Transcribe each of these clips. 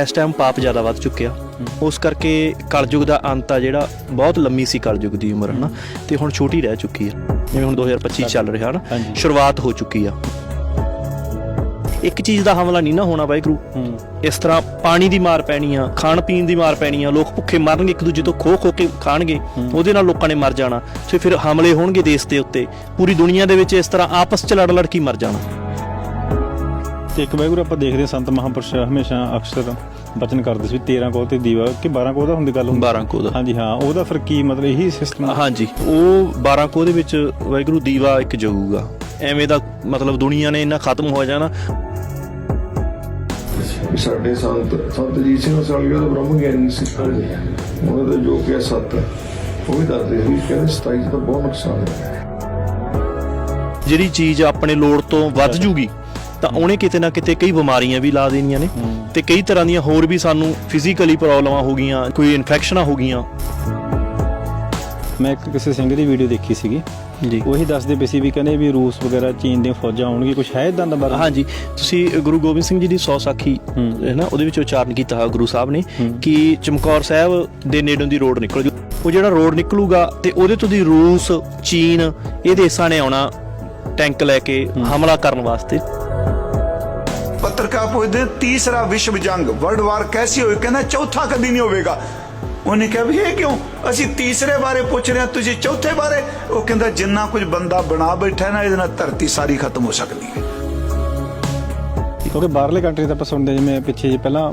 ਇਸ ਟਾਈਮ ਪਾਪ ਜ਼ਿਆਦਾ ਵੱਧ ਚੁੱਕਿਆ। ਉਸ ਕਰਕੇ ਕਲਯੁਗ ਦਾ ਅੰਤ ਆ ਜਿਹੜਾ ਬਹੁਤ ਲੰਮੀ ਸੀ ਕਲਯੁਗ ਦੀ ਉਮਰ ਹਨਾ? ਤੇ ਹੁਣ ਛੋਟੀ ਰਹਿ ਚੁੱਕੀ ਆ। ਜਿਵੇਂ ਹੁਣ 2025 ਚੱਲ ਰਿਹਾ ਹਨਾ। ਸ਼ੁਰੂਆਤ ਹੋ ਚੁੱਕੀ ਆ। ਇੱਕ ਚੀਜ਼ ਦਾ ਹਮਲਾ ਨਹੀਂ ਨਾ ਹੋਣਾ ਵਾਹਿਗੁਰੂ। ਹੂੰ। ਇਸ ਤਰ੍ਹਾਂ ਪਾਣੀ ਦੀ ਮਾਰ ਪੈਣੀ ਆ ਖਾਣ ਪੀਣ ਦੀ ਮਾਰ ਪੈਣੀ ਆ ਲੋਕ ਭੁੱਖੇ ਮਰਨਗੇ ਇੱਕ ਦੂਜੇ ਤੋਂ ਖੋ ਖੋ ਕੇ ਖਾਣਗੇ। ਉਹਦੇ ਨਾਲ ਲੋਕਾਂ ਨੇ ਮਰ ਜਾਣਾ। ਤੇ ਫਿਰ ਹਮਲੇ ਹੋਣਗੇ ਦੇਸ਼ ਦੇ ਉੱਤੇ। ਪੂਰੀ ਦੁਨੀਆ ਦੇ ਵਿੱਚ ਇਸ ਤਰ੍ਹਾਂ ਆਪਸ ਚ ਲੜ ਲੜ ਕੇ ਹੀ ਮਰ ਜਾਣਾ। ਤੇ ਇੱਕ ਵਾਹਿਗੁਰੂ ਆਪਾਂ ਦੇਖਦੇ ਹਾਂ ਸੰਤ ਮਹਾਂਪੁਰਸ਼ ਹਮੇਸ਼ਾ ਅਕਸਰ ਬਚਨ ਕਰਦੇ ਸੀ 13 ਕੋਹ ਤੇ ਦੀਵਾ ਕਿ 12 ਕੋਹ ਦਾ ਹੁੰਦੀ ਗੱਲ ਹੁੰਦੀ 12 ਕੋਹ ਦਾ। ਹਾਂਜੀ ਹਾਂ ਉਹਦਾ ਫਿਰ ਕੀ ਮਤਲਬ ਇਹੀ ਸਿਸਟਮ ਹਾਂਜੀ ਉਹ 12 ਕੋਹ ਦੇ ਵਿੱਚ ਵਾਹਿਗੁਰੂ ਦੀਵਾ ਇੱਕ ਜਗੂਗਾ ਐਵੇਂ ਦਾ ਮਤਲਬ ਦੁਨੀਆ ਨੇ ਇੰਨਾ ਖਤਮ ਹੋ ਜਾਣਾ। ਸਾਡੇ ਸੰਤ ਸੰਤ ਜੀ ਸਿੰਘ ਸਾਲੀਆ ਦਾ ਬ੍ਰਹਮ ਗਿਆਨੀ ਸੀ। ਉਹਨਾਂ ਦਾ ਜੋ ਕਿ ਸੱਤ ਉਹ ਵੀ ਦੱਸਦੇ ਸੀ ਕਹਿੰਦੇ 27 ਦਾ ਬਹੁਤ ਨੁਕਸਾਨ ਹੈ। ਜਿਹੜੀ ਚੀਜ਼ ਆਪਣੇ ਲੋੜ ਤੋਂ ਵੱਧ ਜੂਗੀ ਤਾਂ ਉਹਨੇ ਕਿਤੇ ਨਾ ਕਿਤੇ ਕਈ ਬਿਮਾਰੀਆਂ ਵੀ ਲਾ ਦੇਣੀਆਂ ਨੇ ਤੇ ਕਈ ਤਰ੍ਹਾਂ ਦੀਆਂ ਹੋਰ ਵੀ ਸਾਨੂੰ ਫਿਜ਼ੀਕਲੀ ਪ੍ਰੋਬਲਮਾਂ ਹੋ ਗਈਆਂ ਕੋਈ ਇਨਫੈਕਸ਼ਨਾਂ ਹੋ ਗਈਆਂ। ਮੈਂ ਇੱਕ ਕਿਸੇ ਸਿੰਘ ਦੀ ਵੀਡੀਓ ਦੇਖੀ ਸੀਗੀ। ਜੀ। ਉਹੀ ਦੱਸਦੇ ਪਏ ਸੀ ਵੀ ਕਹਿੰਦੇ ਵੀ ਰੂਸ ਵਗੈਰਾ ਚੀਨ ਦੀਆਂ ਫੌਜਾਂ ਆਉਣਗੀਆਂ ਕੁਝ ਹੈ ਇਦਾਂ ਦਾ ਬਾਰੇ? ਹਾਂਜੀ। ਤੁਸੀਂ ਗੁਰੂ ਗੋਬਿੰਦ ਸਿੰਘ ਜੀ ਦੀ ਸੌ ਸਾਖੀ ਹੂੰ। ਨਾ ਉਹਦੇ ਵਿੱਚ ਉਚਾਰਨ ਕੀਤਾ ਹੈ ਗੁਰੂ ਸਾਹਿਬ ਨੇ। ਕਿ ਚਮਕੌਰ ਸਾਹਿਬ ਦੇ ਨੇੜੋਂ ਦੀ ਰੋਡ ਨਿਕਲ। ਜੂ ਉਹ ਜਿਹੜਾ ਰੋਡ ਨਿਕਲੂਗਾ ਤੇ ਉਹਦੇ ਤੋਂ ਦੀ ਰੂਸ ਚੀਨ ਇਹ ਦੇਸਾਂ ਨੇ ਆਉਣਾ ਟੈਂਕ ਲੈ ਕੇ ਹਮਲਾ ਕਰਨ ਵਾਸਤੇ। ਪੁੱਛਦੇ ਨੇ, ਤੀਸਰਾ ਵਿਸ਼ਵ ਜੰਗ ਵਰਲਡ ਵਾਰ ਕੈਸੀ ਹੋਈ? ਕਹਿੰਦਾ ਚੌਥਾ ਕਦੀ ਨਹੀਂ ਹੋਵੇਗਾ। ਉਹਨੇ ਕਿਹਾ ਵੀ ਇਹ ਕਿਉਂ? ਅਸੀਂ ਤੀਸਰੇ ਬਾਰੇ ਪੁੱਛ ਰਹੇ ਹਾਂ ਤੁਸੀਂ ਚੌਥੇ ਬਾਰੇ। ਉਹ ਕਹਿੰਦਾ ਜਿੰਨਾ ਕੁਝ ਬੰਦਾ ਬਣਾ ਬੈਠਾ ਨਾ ਇਹਦੇ ਨਾਲ ਧਰਤੀ ਸਾਰੀ ਖਤਮ ਹੋ ਸਕਦੀ ਹੈ। ਕਿਉਂਕਿ ਬਾਹਰਲੇ ਕੰਟਰੀ ਤਾਂ ਆਪਾਂ ਸੁਣਦੇ ਜਿਵੇਂ ਪਿੱਛੇ ਜੇ ਪਹਿਲਾਂ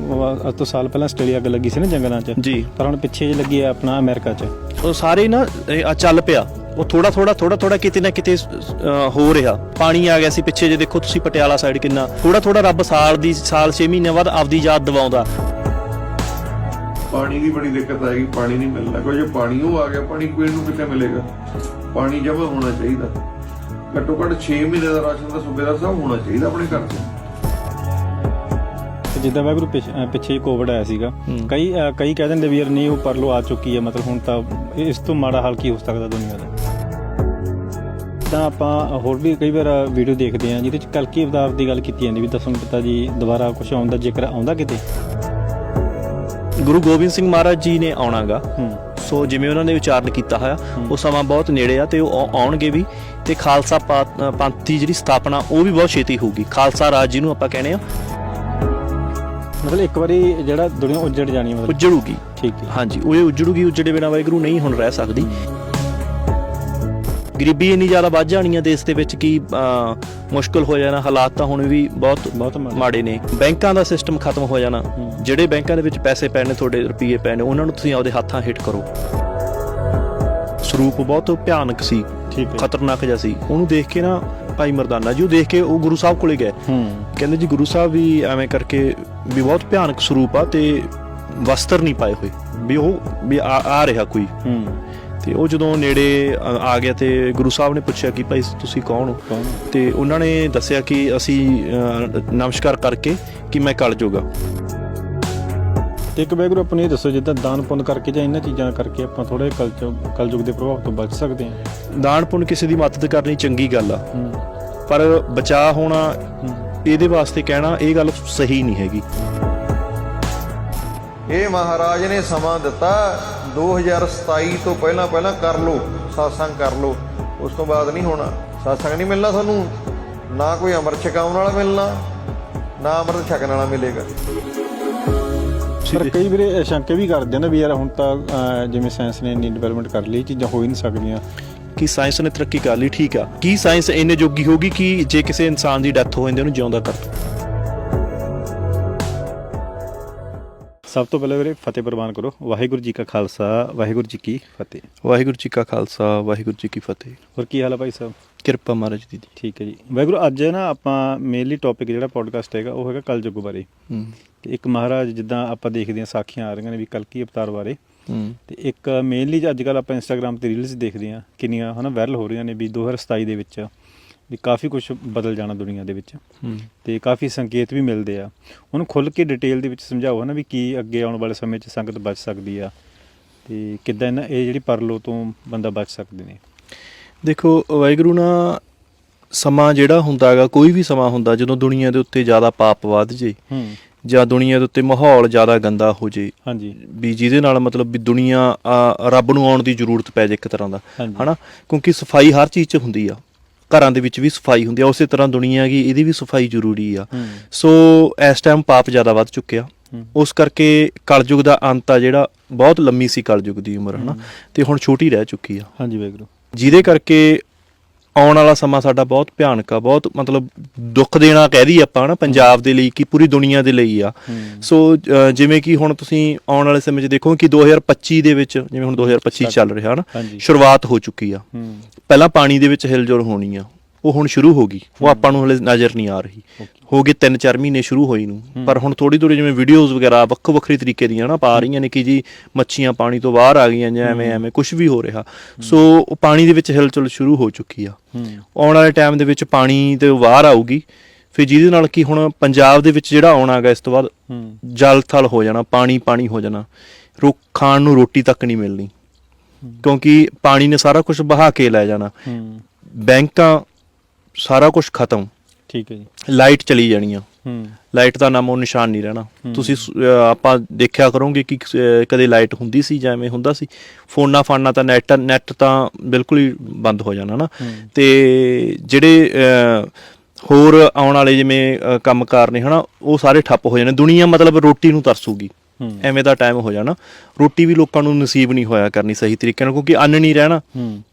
ਅੱਜ ਤੋਂ ਸਾਲ ਪਹਿਲਾਂ ਆਸਟ੍ਰੇਲੀਆ ਅੱਗ ਲੱਗੀ ਸੀ ਨਾ ਜੰਗਲਾਂ 'ਚ। ਜੀ। ਪਰ ਹੁਣ ਪਿੱਛੇ ਜੇ ਲੱਗੀ ਹੈ ਆਪਣਾ ਅਮਰੀਕਾ 'ਚ। ਉਹ ਸਾਰੇ ਨਾ ਇਹ ਆ ਚੱਲ ਪਿਆ। ਉਹ ਥੋੜਾ ਥੋੜਾ ਥੋੜਾ ਥੋੜਾ ਕਿਤੇ ਨਾ ਕਿਤੇ ਹੋ ਰਿਹਾ। ਪਾਣੀ ਆ ਗਿਆ ਸੀ ਪਿੱਛੇ ਜੇ ਦੇਖੋ ਤੁਸੀਂ ਪਟਿਆਲਾ ਸਾਈਡ ਕਿੰਨਾ। ਥੋੜਾ ਥੋੜਾ ਰੱਬ ਸਾਲ ਦੀ ਸਾਲ 6 ਮਹੀਨੇ ਬਾਅਦ ਆਪਦੀ ਯਾਦ ਦਿਵਾਉਂਦਾ। ਪਾਣੀ ਦੀ ਬੜੀ ਦਿੱਕਤ ਆਏਗੀ ਪਾਣੀ ਨਹੀਂ ਮਿਲਣਾ। ਕੋਈ ਜੇ ਪਾਣੀ ਉਹ ਆ ਗਿਆ ਪਾਣੀ ਪੀਣ ਨੂੰ ਕਿੱਥੇ ਮਿਲੇਗਾ? ਪਾਣੀ ਜਮ੍ਹਾਂ ਹੋਣਾ ਚਾਹੀਦਾ। ਘੱਟੋ ਘੱਟ 6 ਮਹੀਨੇ ਦਾ ਰਾਸ਼ਨ ਦਾ ਸੂਬੇ ਦਾ ਸਭ ਹੋਣਾ ਚਾਹੀਦਾ ਆਪਣੇ ਘਰ 'ਚ। ਤੇ ਜਿੱਦਾਂ ਵਾਹਿਗੁਰੂ ਪਿੱਛ- ਕੋਵਿਡ ਆਇਆ ਸੀਗਾ। ਕਈ ਕਈ ਕਹਿ ਦਿੰਦੇ ਵੀ ਯਾਰ ਨਹੀਂ ਉਹ ਪਰਲੋ ਆ ਚੁੱਕੀ ਹੈ ਮਤਲਬ ਹੁਣ ਤਾਂ ਇਸ ਤੋਂ ਮਾੜਾ ਹਾਲ ਕੀ ਹੋ ਸਕਦਾ ਦੁਨੀਆ ਦਾ? ਤਾਂ ਆਪਾਂ ਹੋਰ ਵੀ ਕਈ ਵਾਰ ਵੀਡੀਓ ਦੇਖਦੇ ਹਾਂ ਜਿਹਦੇ ਚ ਕਲਕੀ ਅਵਤਾਰ ਦੀ ਗੱਲ ਕੀਤੀ ਜਾਂਦੀ ਵੀ ਦਸਮ ਪਿਤਾ ਜੀ ਦੁਬਾਰਾ ਕੁਝ ਆਉਂਦਾ ਜ਼ਿਕਰ ਆਉਂਦਾ ਕਿਤੇ। ਗੁਰੂ ਗੋਬਿੰਦ ਸਿੰਘ ਮਹਾਰਾਜ ਜੀ ਨੇ ਆਉਣਾਗਾ। ਸੋ ਜਿਵੇਂ ਉਹਨਾਂ ਨੇ ਉਚਾਰਨ ਕੀਤਾ ਹੋਇਆ ਉਹ ਸਮਾਂ ਬਹੁਤ ਨੇੜੇ ਆ ਤੇ ਉਹ ਆਉ- ਆਉਣਗੇ ਵੀ। ਤੇ ਖਾਲਸਾ ਪੰਥ ਦੀ ਜਿਹੜੀ ਸਥਾਪਨਾ ਉਹ ਵੀ ਬਹੁਤ ਛੇਤੀ ਹੋਊਗੀ। ਖਾਲਸਾ ਰਾਜ ਜਿਹਨੂੰ ਆਪਾਂ ਕਹਿੰਦੇ ਆ ਮਤਲਬ ਇੱਕ ਵਾਰੀ ਜਿਹੜਾ ਦੁਨੀਆ ਉੱਜੜ ਜਾਣੀ ਮਤਲਬ। ਉਜੜੂਗੀ। ਠੀਕ ਹੈ। ਹਾਂਜੀ ਉਹ ਉਜੜੂਗੀ ਉਜੜੇ ਬਿਨਾਂ ਵਾਹਿਗੁਰੂ ਨਹੀਂ ਹੁਣ ਰਹਿ ਸਕਦੀ। ਗਰੀਬੀ ਇੰਨੀ ਜ਼ਿਆਦਾ ਵੱਧ ਜਾਣੀ ਆ ਦੇਸ਼ ਦੇ ਵਿੱਚ ਕਿ ਮੁਸ਼ਕਲ ਹੋ ਜਾਣਾ ਹਾਲਾਤ ਤਾਂ ਹੁਣ ਵੀ ਬਹੁਤ ਬਹੁਤ ਮਾੜੇ। ਨੇ। ਬੈਂਕਾਂ ਦਾ ਸਿਸਟਮ ਖਤਮ ਹੋ ਜਾਣਾ। ਹੂੰ। ਜਿਹੜੇ ਬੈਂਕਾਂ ਦੇ ਵਿੱਚ ਪੈਸੇ ਨੇ ਤੁਹਾਡੇ ਰੁਪਏ ਪਏ ਨੇ ਉਹਨਾਂ ਨੂੰ ਤੁਸੀਂ ਆਪਦੇ ਹੱਥਾਂ ਹਿੱਟ ਕਰੋ। ਸਰੂਪ ਬਹੁਤ ਭਿਆਨਕ ਸੀ ਹੈ। ਖਤਰਨਾਕ ਜਿਹਾ ਸੀ। ਉਹਨੂੰ ਦੇਖ ਕੇ ਨਾ ਭਾਈ ਮਰਦਾਨਾ ਜੀ ਉਹ ਦੇਖ ਕੇ ਉਹ ਗੁਰੂ ਸਾਹਿਬ ਕੋਲੇ ਗਏ। ਹੂੰ। ਕਹਿੰਦੇ ਜੀ ਗੁਰੂ ਸਾਹਿਬ ਵੀ ਐਵੇਂ ਕਰਕੇ ਵੀ ਬਹੁਤ ਭਿਆਨਕ ਸਰੂਪ ਆ ਤੇ ਵਸਤਰ ਨਹੀਂ ਪਾਏ ਹੋਏ। ਵੀ ਉਹ ਵੀ ਆ ਆ ਰਿਹਾ ਕੋਈ। ਹੂੰ। ਤੇ ਉਹ ਜਦੋਂ ਨੇੜੇ ਆ ਗਿਆ ਤੇ ਗੁਰੂ ਸਾਹਿਬ ਨੇ ਪੁੱਛਿਆ ਕਿ ਭਾਈ ਤੁਸੀਂ ਕੌਣ ਹੋ? ਤੇ ਉਹਨਾਂ ਨੇ ਦੱਸਿਆ ਕਿ ਅਸੀਂ ਨਮਸਕਾਰ ਕਰਕੇ ਕਿ ਮੈਂ ਕਲ ਜੋਗਾ ਤੇ ਇੱਕ ਵਾਹਿਗੁਰੂ ਆਪਾਂ ਨੂੰ ਇਹ ਦੱਸੋ ਜਿੱਦਾਂ ਦਾਨ ਪੁੰਨ ਕਰਕੇ ਜਾਂ ਇਹਨਾਂ ਚੀਜ਼ਾਂ ਕਰਕੇ ਆਪਾਂ ਥੋੜੇ ਕਲਯੁਗ ਦੇ ਪ੍ਰਭਾਵ ਤੋਂ ਬਚ ਸਕਦੇ ਹਾਂ। ਦਾਨ ਪੁੰਨ ਕਿਸੇ ਦੀ ਮਦਦ ਕਰਨੀ ਚੰਗੀ ਗੱਲ ਆ। ਪਰ ਬਚਾ ਹੋਣਾ ਇਹਦੇ ਵਾਸਤੇ ਕਹਿਣਾ ਇਹ ਗੱਲ ਸਹੀ ਨਹੀਂ ਹੈਗੀ। ਇਹ ਮਹਾਰਾਜ ਨੇ ਸਮਾਂ ਦਿੱਤਾ 2027 ਤੋਂ ਪਹਿਲਾਂ ਪਹਿਲਾਂ ਕਰ ਲਓ satsang ਕਰ ਲਓ। ਉਸ ਤੋਂ ਬਾਅਦ ਨਹੀਂ ਹੋਣਾ। satsang ਨਹੀਂ ਮਿਲਣਾ ਤੁਹਾਨੂੰ। ਨਾ ਕੋਈ ਅੰਮ੍ਰਿਤ ਛਕਾਉਣ ਵਾਲਾ ਮਿਲਣਾ ਨਾ ਅੰਮ੍ਰਿਤ ਛਕਣ ਵਾਲਾ ਮਿਲੇਗਾ। ਪਰ ਕਈ ਵੀਰੇ ਸ਼ੰਕੇ ਵੀ ਕਰਦੇ ਨੇ ਵੀ ਯਾਰ ਹੁਣ ਤਾਂ ਜਿਵੇਂ ਸਾਇੰਸ ਨੇ ਇੰਨੀ ਡਿਵੈਲਪਮੈਂਟ ਕਰ ਲਈ ਚੀਜ਼ਾਂ ਹੋ ਹੀ ਨਹੀਂ ਸਕਦੀਆਂ। ਕਿ ਸਾਇੰਸ ਨੇ ਤਰੱਕੀ ਕਰ ਲਈ? ਠੀਕ ਆ। ਕੀ ਸਾਇੰਸ ਇੰਨੇ ਜੋਗੀ ਹੋਗੀ ਕਿ ਜੇ ਕਿਸੇ ਇਨਸਾਨ ਦੀ ਡੈਥ ਹੋ ਜਾਂਦੀ ਉਹਨੂੰ ਜਿਉਂਦਾ ਕਰ ਸਭ ਤੋਂ ਪਹਿਲਾਂ ਵੀਰੇ ਫਤਿਹ ਪ੍ਰਵਾਨ ਕਰੋ। ਵਾਹਿਗੁਰੂ ਜੀ ਕਾ ਖਾਲਸਾ ਵਾਹਿਗੁਰੂ ਜੀ ਕੀ ਫਤਿਹ। ਵਾਹਿਗੁਰੂ ਜੀ ਕਾ ਖਾਲਸਾ ਵਾਹਿਗੁਰੂ ਜੀ ਕੀ ਫਤਿਹ। ਹੋਰ ਕੀ ਹਾਲ ਹੈ ਭਾਈ ਸਾਹਿਬ? ਕਿਰਪਾ ਮਹਾਰਾਜ ਦੀ। ਜੀ ਠੀਕ ਹੈ ਜੀ। ਵਾਹਿਗੁਰੂ ਅੱਜ ਨਾ ਆਪਾਂ ਮੇਨਲੀ ਟੌਪਿਕ ਜਿਹੜਾ ਪੋਡਕਾਸਟ ਹੈਗਾ ਉਹ ਹੈਗਾ ਕਲਯੁਗ ਬਾਰੇ। ਹੂੰ। ਤੇ ਇੱਕ ਮਹਾਰਾਜ ਜਿੱਦਾਂ ਆਪਾਂ ਦੇਖਦੇ ਹਾਂ ਸਾਖੀਆਂ ਆ ਰਹੀਆਂ ਨੇ ਵੀ ਕਲਕੀ ਅਵਤਾਰ ਬਾਰੇ। ਹੂੰ। ਤੇ ਇੱਕ ਮੇਨਲੀ ਅੱਜ ਕੱਲ ਆਪਾਂ ਇੰਸਟਾਗ੍ਰam ਤੇ ਰੀਲਸ ਦੇਖਦੇ ਹਾਂ ਕਿੰਨੀਆਂ ਹਨਾ ਵਾਇਰਲ ਹੋ ਰਹੀਆਂ ਨੇ ਵੀ 2027 ਦੇ ਵਿੱਚ। ਵੀ ਕਾਫੀ ਕੁਝ ਬਦਲ ਜਾਣਾ ਦੁਨੀਆ ਦੇ ਵਿੱਚ। ਤੇ ਕਾਫੀ ਸੰਕੇਤ ਵੀ ਮਿਲਦੇ ਆ। ਉਹਨੂੰ ਖੁੱਲ ਕੇ ਡਿਟੇਲ ਦੇ ਵਿੱਚ ਸਮਝਾਓ ਹਨਾ ਵੀ ਕੀ ਅੱਗੇ ਆਉਣ ਵਾਲੇ ਸਮੇਂ 'ਚ ਸੰਗਤ ਬਚ ਸਕਦੀ ਆ। ਤੇ ਕਿੱਦਾਂ ਇਹਨਾਂ ਇਹ ਜਿਹੜੀ ਪਰਲੋ ਤੋਂ ਬੰਦਾ ਬਚ ਸਕਦੇ ਨੇ। ਦੇਖੋ ਵਾਹਿਗੁਰੂ ਨਾ ਸਮਾਂ ਜਿਹੜਾ ਹੁੰਦਾ ਹੈਗਾ ਕੋਈ ਵੀ ਸਮਾਂ ਹੁੰਦਾ ਜਦੋਂ ਦੁਨੀਆ ਦੇ ਉੱਤੇ ਜ਼ਿਆਦਾ ਪਾਪ ਵੱਧ ਜੇ ਹੂੰ। ਜਾਂ ਦੁਨੀਆ ਦੇ ਉੱਤੇ ਮਾਹੌਲ ਜ਼ਿਆਦਾ ਗੰਦਾ ਹੋ ਜੇ ਹਾਂਜੀ। ਵੀ ਜਿਹਦੇ ਨਾਲ ਮਤਲਬ ਵੀ ਦੁਨੀਆ ਰੱਬ ਨੂੰ ਆਉਣ ਦੀ ਜ਼ਰੂਰਤ ਪੈ ਜੇ ਇੱਕ ਤਰ੍ਹਾਂ ਦਾ। ਹਨਾ? ਕਿਉਂਕਿ ਸਫ਼ਾਈ ਹਰ ਚੀਜ਼ 'ਚ ਹੁੰਦੀ ਆ। ਘਰਾਂ ਦੇ ਵਿੱਚ ਵੀ ਸਫ਼ਾਈ ਹੁੰਦੀ ਆ ਉਸੇ ਤਰ੍ਹਾਂ ਦੁਨੀਆ ਹੈਗੀ ਇਹਦੀ ਵੀ ਸਫ਼ਾਈ ਜ਼ਰੂਰੀ ਆ। ਸੋ ਇਸ ਟਾਈਮ ਪਾਪ ਜ਼ਿਆਦਾ ਵੱਧ ਚੁੱਕਿਆ। ਉਸ ਕਰਕੇ ਕਲਯੁਗ ਦਾ ਅੰਤ ਆ ਜਿਹੜਾ ਬਹੁਤ ਲੰਮੀ ਸੀ ਕਲਯੁਗ ਦੀ ਉਮਰ ਹਨਾ? ਤੇ ਹੁਣ ਛੋਟੀ ਰਹਿ ਚੁੱਕੀ ਆ। ਹਾਂਜੀ ਵੈਗਰੂ ਜਿਹਦੇ ਕਰਕੇ ਆਉਣ ਵਾਲਾ ਸਮਾਂ ਸਾਡਾ ਬਹੁਤ ਭਿਆਨਕ ਆ ਬਹੁਤ ਮਤਲਬ ਦੁੱਖ ਦੇਣਾ ਕਹਿ ਦਈਏ ਆਪਾਂ ਨਾ ਪੰਜਾਬ ਦੇ ਲਈ ਕਿ ਪੂਰੀ ਦੁਨੀਆ ਦੇ ਲਈ ਆ। ਸੋ ਜਿਵੇਂ ਕਿ ਹੁਣ ਤੁਸੀਂ ਆਉਣ ਵਾਲੇ ਸਮੇਂ 'ਚ ਦੇਖੋ ਕਿ 2025 ਦੇ ਵਿੱਚ ਜਿਵੇਂ ਹੁਣ 2025 ਚੱਲ ਰਿਹਾ ਨਾ। ਸ਼ੁਰੂਆਤ ਹੋ ਚੁੱਕੀ ਆ। ਪਹਿਲਾਂ ਪਾਣੀ ਦੇ ਵਿੱਚ ਹਿਲਜੁਲ ਹੋਣੀ ਆ। ਉਹ ਹੁਣ ਸ਼ੁਰੂ ਹੋ ਗਈ। ਉਹ ਆਪਾਂ ਨੂੰ ਹਲੇ ਨਜ਼ਰ ਨਹੀਂ ਆ ਰਹੀ। ਹੋ ਗਏ 3-4 ਮਹੀਨੇ ਸ਼ੁਰੂ ਹੋਈ ਨੂੰ। ਪਰ ਹੁਣ ਥੋੜੀ ਥੋੜੀ ਜਿਵੇਂ ਵੀਡੀਓਜ਼ ਵਗੈਰਾ ਵੱਖੋ ਵੱਖਰੀ ਤਰੀਕੇ ਦੀਆਂ ਨਾ ਪਾ ਰਹੀਆਂ ਨੇ ਕਿ ਜੀ ਮੱਛੀਆਂ ਪਾਣੀ ਤੋਂ ਬਾਹਰ ਆ ਗਈਆਂ ਜਾਂ ਐਵੇਂ ਐਵੇਂ ਕੁਝ ਵੀ ਹੋ ਰਿਹਾ। ਸੋ ਉਹ ਪਾਣੀ ਦੇ ਵਿੱਚ ਹਿਲਜੁਲ ਸ਼ੁਰੂ ਹੋ ਚੁੱਕੀ ਆ। ਆਉਣ ਵਾਲੇ ਟਾਈਮ ਦੇ ਵਿੱਚ ਪਾਣੀ ਤੇ ਬਾਹਰ ਆਊਗੀ। ਫਿਰ ਜਿਹਦੇ ਨਾਲ ਕਿ ਹੁਣ ਪੰਜਾਬ ਦੇ ਵਿੱਚ ਜਿਹੜਾ ਆਉਣਾ ਹੈਗਾ ਇਸ ਤੋਂ ਬਾਅਦ ਜਲ ਥਲ ਹੋ ਜਾਣਾ ਪਾਣੀ ਪਾਣੀ ਹੋ ਜਾਣਾ। ਰੋ ਖਾਣ ਨੂੰ ਰੋਟੀ ਤੱਕ ਨਹੀਂ ਮਿਲਣੀ। ਕਿਉਂਕਿ ਪਾਣੀ ਨੇ ਸਾਰਾ ਕੁਝ ਬਹਾ ਕੇ ਲੈ ਜਾਣਾ। ਬੈਂਕਾਂ ਸਾਰਾ ਕੁਝ ਖਤਮ। ਠੀਕ ਹੈ ਜੀ। ਲਾਈਟ ਚਲੀ ਜਾਣੀਆਂ ਹੂੰ। ਲਾਈਟ ਦਾ ਨਾਮੋ ਨਿਸ਼ਾਨ ਨਹੀਂ ਰਹਿਣਾ। ਤੁਸੀਂ ਸ- ਅਹ ਆਪਾਂ ਦੇਖਿਆ ਕਰੋਗੇ ਕਿ ਅਹ ਕਦੇ ਲਾਈਟ ਹੁੰਦੀ ਸੀ ਜਾਂ ਐਵੇਂ ਹੁੰਦਾ ਸੀ। ਫੋਨਾਂ ਫਾਨਾਂ ਤਾਂ ਨੈਟ ਨੈਟ ਤਾਂ ਬਿਲਕੁਲ ਹੀ ਬੰਦ ਹੋ ਜਾਣਾ ਨਾ। ਤੇ ਜਿਹੜੇ ਅਹ, ਹੋਰ ਆਉਣ ਵਾਲੇ ਜਿਵੇਂ ਅਹ, ਕੰਮਕਾਰ ਨੇ ਹਨਾ ਉਹ ਸਾਰੇ ਠੱਪ ਹੋ ਜਾਣੇ। ਦੁਨੀਆ ਮਤਲਬ ਰੋਟੀ ਨੂੰ ਤਰਸੂਗੀ। ਹੂੰ ਐਵੇਂ ਦਾ ਟਾਈਮ ਹੋ ਜਾਣਾ। ਰੋਟੀ ਵੀ ਲੋਕਾਂ ਨੂੰ ਨਸੀਬ ਨਹੀਂ ਹੋਇਆ ਕਰਨੀ ਸਹੀ ਤਰੀਕੇ ਨਾਲ ਕਿਉਂਕਿ ਅੰਨ ਨਹੀਂ ਰਹਿਣਾ।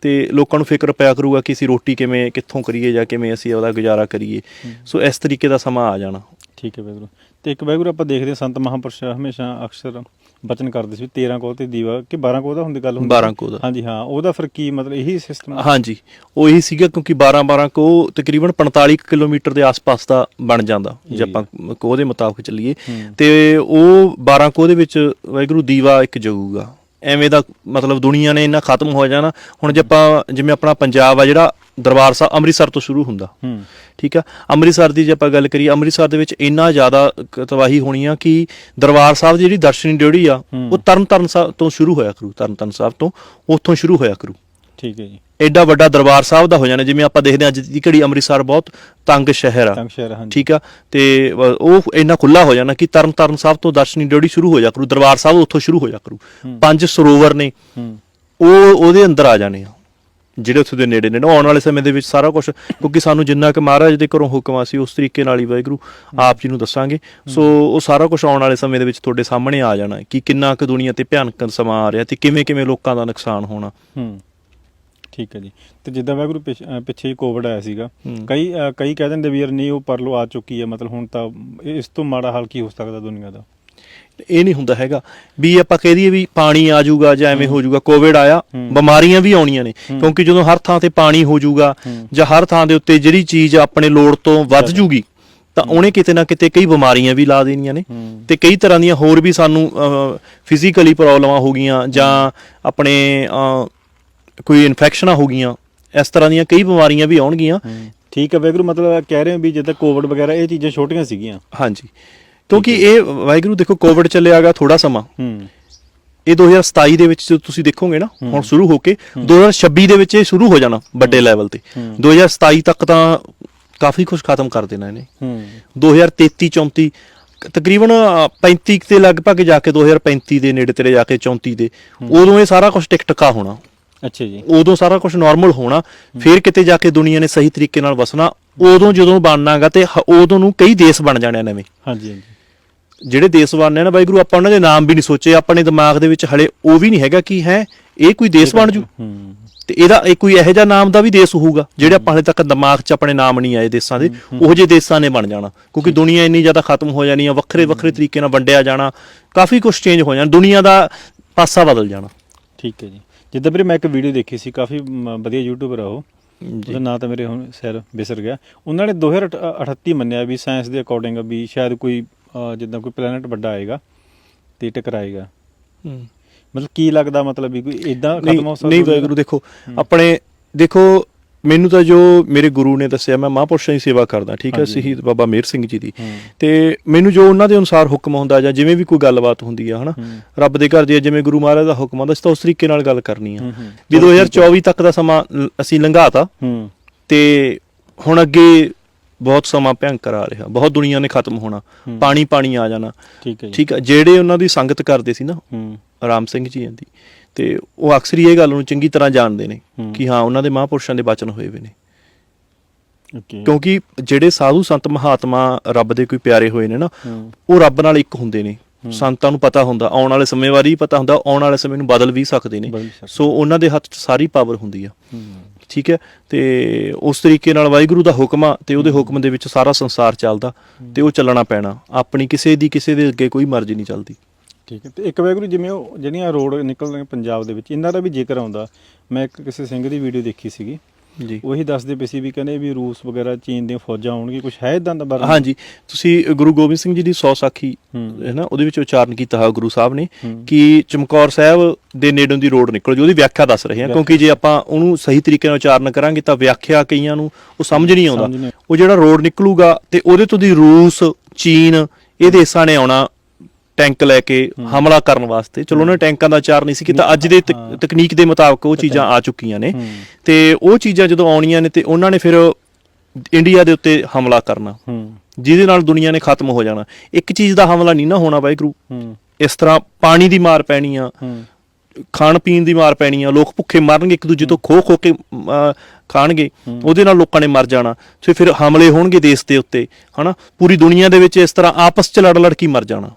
ਤੇ ਲੋਕਾਂ ਨੂੰ ਫਿਕਰ ਪਿਆ ਕਰੂਗਾ ਕਿ ਅਸੀਂ ਰੋਟੀ ਕਿਵੇਂ ਕਿੱਥੋਂ ਕਰੀਏ ਜਾਂ ਕਿਵੇਂ ਅਸੀਂ ਉਹਦਾ ਗੁਜ਼ਾਰਾ ਕਰੀਏ। ਸੋ ਇਸ ਤਰੀਕੇ ਦਾ ਸਮਾਂ ਆ ਜਾਣਾ। ਠੀਕ ਹੈ ਵੈਗਰੂ ਤੇ ਇੱਕ ਵੈਗਰੂ ਆਪਾਂ ਦੇਖਦੇ ਹਾਂ ਸੰਤ ਮਹਾਂਪੁਰਸ਼ ਹਮੇਸ਼ਾ ਅਕਸਰ ਬਚਨ ਕਰਦੇ ਸੀ 13 ਕੋਹ ਤੇ ਦੀਵਾ ਕਿ 12 ਕੋਹ ਦਾ ਹੁੰਦੀ ਗੱਲ ਹੁੰਦੀ 12 ਕੋਹ ਦਾ। ਹਾਂਜੀ ਹਾਂ ਉਹਦਾ ਫਿਰ ਕੀ ਮਤਲਬ ਇਹੀ ਸਿਸਟਮ ਹਾਂਜੀ ਉਹ ਇਹੀ ਸੀਗਾ ਕਿਉਂਕਿ 12 12 ਕੋ ਤਕਰੀਬਨ 45 ਕੁ ਕਿਲੋਮੀਟਰ ਦੇ ਆਸ-ਪਾਸ ਦਾ ਬਣ ਜਾਂਦਾ ਜੇ ਆਪਾਂ ਕੋਹ ਦੇ ਮੁਤਾਬਕ ਚੱਲੀਏ। ਤੇ ਉਹ 12 ਕੋਹ ਦੇ ਵਿੱਚ ਵਾਹਿਗੁਰੂ ਦੀਵਾ ਇੱਕ ਜਗੂਗਾ। ਐਵੇਂ ਦਾ ਮਤਲਬ ਦੁਨੀਆ ਨੇ ਇੰਨਾ ਖਤਮ ਹੋ ਜਾਣਾ। ਹੁਣ ਜੇ ਆਪਾਂ ਜਿਵੇਂ ਆਪਣਾ ਪੰਜਾਬ ਆ ਜਿਹੜਾ ਦਰਬਾਰ ਸਾਹਿਬ ਅੰਮ੍ਰਿਤਸਰ ਤੋਂ ਸ਼ੁਰੂ ਹੁੰਦਾ। ਹੂੰ। ਠੀਕ ਆ? ਅੰਮ੍ਰਿਤਸਰ ਦੀ ਜੇ ਆਪਾਂ ਗੱਲ ਕਰੀਏ ਅੰਮ੍ਰਿਤਸਰ ਦੇ ਵਿੱਚ ਇੰਨਾ ਜ਼ਿਆਦਾ ਤਬਾਹੀ ਹੋਣੀ ਆ ਕਿ ਦਰਬਾਰ ਸਾਹਿਬ ਦੀ ਜਿਹੜੀ ਦਰਸ਼ਨੀ ਡਿਊਟੀ ਆ ਉਹ ਤਰਨ ਤਾਰਨ ਸਾਹਿਬ ਤੋਂ ਸ਼ੁਰੂ ਹੋਇਆ ਕਰੂ ਤਰਨ ਤਾਰਨ ਸਾਹਿਬ ਤੋਂ ਉੱਥੋਂ ਸ਼ੁਰੂ ਹੋਇਆ ਕਰੂ। ਠੀਕ ਹੈ ਜੀ। ਐਡਾ ਵੱਡਾ ਦਰਬਾਰ ਸਾਹਿਬ ਦਾ ਹੋ ਜਾਣਾ ਜਿਵੇਂ ਆਪਾਂ ਦੇਖਦੇ ਹਾਂ ਅੱਜ ਦੀ ਘੜੀ ਅੰਮ੍ਰਿਤਸਰ ਬਹੁਤ ਤੰਗ ਸ਼ਹਿਰ ਆ। ਤੰਗ ਸ਼ਹਿਰ ਹਾਂਜੀ। ਠੀਕ ਆ? ਤੇ ਉਹ ਇੰਨਾ ਖੁੱਲਾ ਹੋ ਜਾਣਾ ਕਿ ਤਰਨ ਤਾਰਨ ਸਾਹਿਬ ਤੋਂ ਦਰਸ਼ਨੀ ਡਿਊਟੀ ਸ਼ੁਰੂ ਹੋ ਜਾ ਕਰੂ ਦਰਬਾਰ ਸਾਹਿਬ ਉੱਥੋਂ ਸ਼ੁਰੂ ਹੋ ਜਾ ਕਰੂ। ਪੰਜ ਸਰੋਵਰ ਨੇ। ਉਹ ਉਹਦੇ ਅੰਦਰ ਆ ਜਾਣੇ ਆ। ਜਿਹੜੇ ਉੱਥੇ ਦੇ ਨੇੜੇ ਨੇ ਨਾ, ਆਉਣ ਵਾਲੇ ਸਮੇਂ ਦੇ ਵਿੱਚ ਸਾਰਾ ਕੁਝ ਕਿਉਂਕਿ ਸਾਨੂੰ ਜਿੰਨਾ ਕਿ ਮਹਾਰਾਜ ਦੇ ਘਰੋਂ ਹੁਕਮ ਆ ਸੀ ਉਸ ਤਰੀਕੇ ਨਾਲ ਹੀ ਵਾਹਿਗੁਰੂ ਆਪ ਜੀ ਨੂੰ ਦੱਸਾਂਗੇ। ਸੋ ਉਹ ਸਾਰਾ ਕੁਝ ਆਉਣ ਵਾਲੇ ਸਮੇਂ ਦੇ ਵਿੱਚ ਤੁਹਾਡੇ ਸਾਹਮਣੇ ਆ ਜਾਣਾ ਕਿ ਕਿੰਨਾ ਕੁ ਦੁਨੀਆ ਤੇ ਭਿਆਨਕ ਸਮਾਂ ਆ ਰਿਹਾ ਤੇ ਕਿਵੇਂ ਕਿਵੇਂ ਲੋਕਾਂ ਦਾ ਨੁਕਸਾਨ ਹੋਣਾ। ਹੂੰ ਠੀਕ ਹੈ ਜੀ। ਤੇ ਜਿੱਦਾਂ ਵੈਗਰੂ ਪਿੱਛ- ਹੀ ਕੋਵਿਡ ਆਇਆ ਸੀਗਾ। ਕਈ ਕਈ ਕਹਿ ਦਿੰਦੇ ਵੀ ਯਾਰ ਨਹੀਂ ਉਹ ਪਰਲੋ ਆ ਚੁੱਕੀ ਹੈ ਮਤਲਬ ਹੁਣ ਤਾਂ ਇਸ ਤੋਂ ਮਾੜਾ ਹਾਲ ਕੀ ਹੋ ਸਕਦਾ ਦੁਨੀਆ ਦਾ? ਇਹ ਨਹੀਂ ਹੁੰਦਾ ਹੈਗਾ ਵੀ ਆਪਾਂ ਕਹਿ ਦਈਏ ਵੀ ਪਾਣੀ ਆ ਜਾਊਗਾ ਜਾਂ ਐਵੇਂ ਹੋ ਜਾਊਗਾ ਕੋਵਿਡ ਆਇਆ ਬਿਮਾਰੀਆਂ ਵੀ ਆਉਣੀਆਂ ਨੇ। ਕਿਉਂਕਿ ਜਦੋਂ ਹਰ ਥਾਂ ਤੇ ਪਾਣੀ ਹੋ ਜਾਊਗਾ ਜਾਂ ਹਰ ਥਾਂ ਦੇ ਉੱਤੇ ਜਿਹੜੀ ਚੀਜ਼ ਆਪਣੇ ਲੋੜ ਤੋਂ ਵੱਧ ਜੂਗੀ ਤਾਂ ਉਹਨੇ ਕਿਤੇ ਨਾ ਕਿਤੇ ਕਈ ਬਿਮਾਰੀਆਂ ਵੀ ਲਾ ਦੇਣੀਆਂ ਨੇ ਤੇ ਕਈ ਤਰ੍ਹਾਂ ਦੀਆਂ ਹੋਰ ਵੀ ਸਾਨੂੰ ਫਿਜ਼ੀਕਲੀ ਪ੍ਰੋਬਲਮਾਂ ਹੋ ਗਈਆਂ ਜਾਂ ਆਪਣੇ ਕੋਈ ਇਨਫੈਕਸ਼ਨਾਂ ਹੋ ਗਈਆਂ ਇਸ ਤਰ੍ਹਾਂ ਦੀਆਂ ਕਈ ਬਿਮਾਰੀਆਂ ਵੀ ਆਉਣਗੀਆਂ। ਠੀਕ ਹੈ ਵੈਗਰੂ ਮਤਲਬ ਕਹਿ ਰਹੇ ਹੋ ਵੀ ਜਿੱਦਾਂ ਕੋਵਿਡ ਵਗੈਰਾ ਇਹ ਚੀਜ਼ਾਂ ਛੋਟੀਆਂ ਸੀਗੀਆਂ। ਹਾਂਜੀ। ਕਿਉਂਕਿ ਇਹ ਵਾਹਿਗੁਰੂ ਦੇਖੋ ਕੋਵਿਡ ਚੱਲਿਆਗਾ ਥੋੜਾ ਸਮਾਂ। ਹੂੰ। ਇਹ 2027 ਦੇ ਵਿੱਚ ਜਦੋਂ ਤੁਸੀਂ ਦੇਖੋਗੇ ਨਾ ਹੁਣ ਸ਼ੁਰੂ ਹੋ ਕੇ 2026 ਦੇ ਵਿੱਚ ਇਹ ਸ਼ੁਰੂ ਹੋ ਜਾਣਾ ਵੱਡੇ ਲੈਵਲ ਤੇ। 2027 ਤੱਕ ਤਾਂ ਕਾਫੀ ਕੁਝ ਖਤਮ ਕਰ ਦੇਣਾ ਇਹਨੇ। ਹੂੰ। 2033 34 ਕ- ਤਕਰੀਬਨ ਅ, 35 ਦੇ ਲਗਭਗ ਜਾ ਕੇ 2035 ਦੇ ਨੇੜੇ ਤੇੜੇ ਜਾ ਕੇ 34 ਦੇ। ਉਦੋਂ ਇਹ ਸਾਰਾ ਕੁਝ ਟਿਕ ਟਕਾ ਹੋਣਾ। ਅੱਛਾ ਜੀ। ਉਦੋਂ ਸਾਰਾ ਕੁਝ ਨਾਰਮਲ ਹੋਣਾ। ਫਿਰ ਕਿਤੇ ਜਾ ਕੇ ਦੁਨੀਆ ਨੇ ਸਹੀ ਤਰੀਕੇ ਨਾਲ ਵਸਣਾ। ਉਦੋਂ ਜਦੋਂ ਬਣਨਾਗਾ ਤੇ ਉਦੋਂ ਨੂੰ ਕਈ ਦੇਸ਼ ਬਣ ਜਾਣੇ ਨਵੇਂ। ਹਾਂਜੀ ਹਾਂਜੀ। ਜਿਹੜੇ ਦੇਸ਼ ਬਣਨੇ ਨਾ ਵਾਹਿਗੁਰੂ ਆਪਾਂ ਉਹਨਾਂ ਦੇ ਨਾਮ ਵੀ ਨਹੀਂ ਸੋਚੇ ਆਪਣੇ ਦਿਮਾਗ ਦੇ ਵਿੱਚ ਹਲੇ ਉਹ ਵੀ ਨਹੀਂ ਹੈਗਾ ਕਿ ਹੈ ਇਹ ਕੋਈ ਦੇਸ਼ ਬਣ ਜੂ। ਤੇ ਇਹਦਾ ਇਹ ਕੋਈ ਇਹੋ ਜਿਹਾ ਨਾਮ ਦਾ ਵੀ ਦੇਸ਼ ਹੋਊਗਾ ਜਿਹੜੇ ਆਪਾਂ ਹਲੇ ਤੱਕ ਦਿਮਾਗ 'ਚ ਆਪਣੇ ਨਾਮ ਨਹੀਂ ਆਏ ਦੇਸ਼ਾਂ ਦੇ ਉਹੋ ਜਿਹੇ ਦੇਸ਼ਾਂ ਨੇ ਬਣ ਜਾਣਾ। ਕਿਉਂਕਿ ਦੁਨੀਆ ਇੰਨੀ ਜ਼ਿਆਦਾ ਖਤਮ ਹੋ ਜਾਣੀ ਆ ਵੱਖਰੇ ਵੱਖਰੇ ਤਰੀਕੇ ਨਾਲ ਵੰਡਿਆ ਜਾਣਾ ਕਾਫੀ ਕੁਝ ਚੇਂਜ ਹੋ ਜਾਣਾ ਦੁਨੀਆ ਦਾ ਪਾਸਾ ਬਦਲ ਜਾਣਾ। ਠੀਕ ਹੈ ਜੀ। ਜਿੱਦਾਂ ਵੀਰੇ ਮੈਂ ਇੱਕ ਵੀਡੀਓ ਦੇਖੀ ਸੀ ਕਾਫੀ ਵਧੀਆ ਯੂਟਿਊਬਰ ਆ ਉਹ। ਉਹਦਾ ਨਾਂ ਤਾਂ ਮੇਰੇ ਹੁਣ ਸਿਰ ਵਿਸਰ ਗਿਆ। ਉਹਨਾਂ ਨੇ 2038 ਮੰਨਿਆ ਵੀ ਸਾਇੰਸ ਦੇ ਅਕੋਰਡਿੰਗ ਵੀ ਸ਼ਾਇਦ ਕੋਈ ਜਿੱਦਾਂ ਕੋਈ ਪਲੈਨਟ ਵੱਡਾ ਆਏਗਾ ਤੇ ਟਕਰਾਏਗਾ ਮਤਲਬ ਕੀ ਲੱਗਦਾ ਮਤਲਬ ਵੀ ਕੋਈ ਇਦਾਂ ਖਤਮ ਹੋ ਸਕਦਾ ਨਹੀਂ ਵਾਹਿਗੁਰੂ ਦੇਖੋ ਆਪਣੇ ਦੇਖੋ ਮੈਨੂੰ ਤਾਂ ਜੋ ਮੇਰੇ ਗੁਰੂ ਨੇ ਦੱਸਿਆ ਮੈਂ ਮਹਾਂਪੁਰਸ਼ਾਂ ਦੀ ਸੇਵਾ ਕਰਦਾ ਠੀਕ ਹੈ। ਸ਼ਹੀਦ ਬਾਬਾ ਮੇਰ ਸਿੰਘ ਜੀ ਦੀ ਹੂੰ। ਤੇ ਮੈਨੂੰ ਜੋ ਉਹਨਾਂ ਦੇ ਅਨੁਸਾਰ ਹੁਕਮ ਹੁੰਦਾ ਜਾਂ ਜਿਵੇਂ ਵੀ ਕੋਈ ਗੱਲਬਾਤ ਹੁੰਦੀ ਆ ਹਨਾ ਹੂੰ। ਰੱਬ ਦੇ ਘਰ ਜੇ ਜਿਵੇਂ ਗੁਰੂ ਮਹਾਰਾਜ ਦਾ ਹੁਕਮ ਆਉਂਦਾ ਸੀ ਤਾਂ ਉਸ ਤਰੀਕੇ ਨਾਲ ਗੱਲ ਕਰਨੀ ਆ ਹੂੰ, ਹੂੰ। ਵੀ 2024 ਤੱਕ ਦਾ ਸਮਾਂ ਅਸੀਂ ਲੰਘਾਤਾ ਹੂੰ ਤੇ ਹੁਣ ਅੱਗੇ ਬਹੁਤ ਸਮਾਂ ਭਿਆੰਕਰ ਆ ਰਿਹਾ ਬਹੁਤ ਦੁਨੀਆ ਨੇ ਖਤਮ ਹੋਣਾ ਪਾਣੀ ਪਾਣੀ ਆ ਜਾਣਾ। ਠੀਕ ਹੈ ਜੀ। ਠੀਕ ਆ ਜਿਹੜੇ ਉਹਨਾਂ ਦੀ ਸੰਗਤ ਕਰਦੇ ਸੀ ਨਾ ਹੂੰ। ਰਾਮ ਸਿੰਘ ਜੀ ਦੀ ਤੇ ਉਹ ਅਕਸਰ ਹੀ ਇਹ ਗੱਲ ਨੂੰ ਚੰਗੀ ਤਰ੍ਹਾਂ ਜਾਣਦੇ ਨੇ ਹੂੰ। ਕਿ ਹਾਂ ਉਹਨਾਂ ਦੇ ਮਹਾਂਪੁਰਸ਼ਾਂ ਦੇ ਬਚਨ ਹੋਏ ਹੋਏ ਨੇ। ਓਕੇ। ਕਿਉਂਕਿ ਜਿਹੜੇ ਸਾਧੂ ਸੰਤ ਮਹਾਤਮਾ ਰੱਬ ਦੇ ਕੋਈ ਪਿਆਰੇ ਹੋਏ ਨੇ ਨਾ ਹੂੰ। ਉਹ ਰੱਬ ਨਾਲ ਇੱਕ ਹੁੰਦੇ ਨੇ। ਸੰਤਾਂ ਨੂੰ ਪਤਾ ਹੁੰਦਾ ਆਉਣ ਵਾਲੇ ਸਮੇਂ ਬਾਰੇ ਹੀ ਪਤਾ ਹੁੰਦਾ ਆਉਣ ਵਾਲੇ ਸਮੇਂ ਨੂੰ ਬਦਲ ਵੀ ਸਕਦੇ ਨੇ। ਸੋ ਉਹਨਾਂ ਦੇ ਹੱਥ 'ਚ ਸਾਰੀ ਪਾਵਰ ਹੁੰਦੀ ਆ। ਹੂੰ। ਠੀਕ ਹੈ? ਤੇ ਉਸ ਤਰੀਕੇ ਨਾਲ ਵਾਹਿਗੁਰੂ ਦਾ ਹੁਕਮ ਆ ਤੇ ਉਹਦੇ ਹੁਕਮ ਦੇ ਵਿੱਚ ਸਾਰਾ ਸੰਸਾਰ ਚੱਲਦਾ ਤੇ ਉਹ ਚੱਲਣਾ ਪੈਣਾ। ਆਪਣੀ ਕਿਸੇ ਦੀ ਕਿਸੇ ਦੇ ਅੱਗੇ ਕੋਈ ਮਰਜ਼ੀ ਨਹੀਂ ਚੱਲਦੀ। ਠੀਕ ਹੈ। ਤੇ ਇੱਕ ਵੈਗੁਰੂ ਜਿਵੇਂ ਉਹ ਜਿਹੜੀਆਂ ਰੋਡ ਨਿਕਲਦੀਆਂ ਪੰਜਾਬ ਦੇ ਵਿੱਚ ਇਹਨਾਂ ਦਾ ਵੀ ਜ਼ਿਕਰ ਆਉਂਦਾ। ਮੈਂ ਇੱਕ ਕਿਸੇ ਸਿੰਘ ਦੀ ਵੀਡੀਓ ਦੇਖੀ ਸੀਗੀ। ਜੀ ਉਹੀ ਦੱਸਦੇ ਪਏ ਸੀ ਵੀ ਕਹਿੰਦੇ ਵੀ ਰੂਸ ਵਗੈਰਾ ਚੀਨ ਦੀਆਂ ਫੌਜਾਂ ਆਉਣਗੀਆਂ ਕੁਝ ਹੈ ਇਦਾਂ ਦਾ ਬਾਰੇ ਹਾਂਜੀ ਤੁਸੀਂ ਗੁਰੂ ਗੋਬਿੰਦ ਸਿੰਘ ਜੀ ਦੀ 100 ਸਾਖੀ ਹੂੰ। ਨਾ ਉਹਦੇ ਵਿੱਚ ਉਚਾਰਨ ਕੀਤਾ ਹੈ ਗੁਰੂ ਸਾਹਿਬ ਨੇ। ਕਿ ਚਮਕੌਰ ਸਾਹਿਬ ਦੇ ਨੇੜੋਂ ਦੀ ਰੋਡ ਨਿਕਲ ਜੋ ਉਹਦੀ ਵਿਆਖਿਆ ਦੱਸ ਰਹੇ ਹਾਂ ਕਿਉਂਕਿ ਜੇ ਆਪਾਂ ਉਹਨੂੰ ਸਹੀ ਤਰੀਕੇ ਨਾਲ ਉਚਾਰਨ ਕਰਾਂਗੇ ਤਾਂ ਵਿਆਖਿਆ ਕਈਆਂ ਨੂੰ ਉਹ ਸਮਝ ਨਹੀਂ ਆਉਂਦਾ। ਉਹ ਜਿਹੜਾ ਰੋਡ ਨਿਕਲੂਗਾ ਤੇ ਉਹਦੇ ਤੋਂ ਦੀ ਰੂਸ ਚੀਨ ਇਹ ਦੇਸ਼ਾਂ ਨੇ ਆਉਣਾ ਟੈਂਕ ਲੈ ਕੇ ਹਮਲਾ ਕਰਨ ਵਾਸਤੇ। ਚਲੋ ਉਹਨਾਂ ਨੇ ਟੈਂਕਾਂ ਦਾ ਉਚਾਰ ਨਹੀਂ ਸੀ ਕੀਤਾ। ਅੱਜ ਦੇ ਤਕ- ਤਕਨੀਕ ਦੇ ਮੁਤਾਬਕ ਉਹ ਚੀਜ਼ਾਂ ਆ ਚੁੱਕੀਆਂ ਨੇ। ਤੇ ਉਹ ਚੀਜ਼ਾਂ ਜਦੋਂ ਆਉਣੀਆਂ ਨੇ ਤੇ ਉਹਨਾਂ ਨੇ ਫਿਰ ਇੰਡੀਆ ਦੇ ਉੱਤੇ ਹਮਲਾ ਕਰਨਾ। ਜਿਹਦੇ ਨਾਲ ਦੁਨੀਆ ਨੇ ਖਤਮ ਹੋ ਜਾਣਾ। ਇੱਕ ਚੀਜ਼ ਦਾ ਹਮਲਾ ਨਹੀਂ ਨਾ ਹੋਣਾ ਵਾਹਿਗੁਰੂ। ਇਸ ਤਰ੍ਹਾਂ ਪਾਣੀ ਦੀ ਮਾਰ ਪੈਣੀ ਆ ਖਾਣ ਪੀਣ ਦੀ ਮਾਰ ਪੈਣੀ ਆ ਲੋਕ ਭੁੱਖੇ ਮਰਨਗੇ ਇੱਕ ਦੂਜੇ ਤੋਂ ਖੋ ਖੋ ਕੇ ਖਾਣਗੇ। ਉਹਦੇ ਨਾਲ ਲੋਕਾਂ ਨੇ ਮਰ ਜਾਣਾ। ਤੇ ਫਿਰ ਹਮਲੇ ਹੋਣਗੇ ਦੇਸ਼ ਦੇ ਉੱਤੇ ਹਨਾ? ਪੂਰੀ ਦੁਨੀਆ ਦੇ ਵਿੱਚ ਇਸ ਤਰ੍ਹਾਂ ਆਪਸ ਚ ਲੜ ਲੜ ਕੇ ਮਰ ਜਾਣਾ।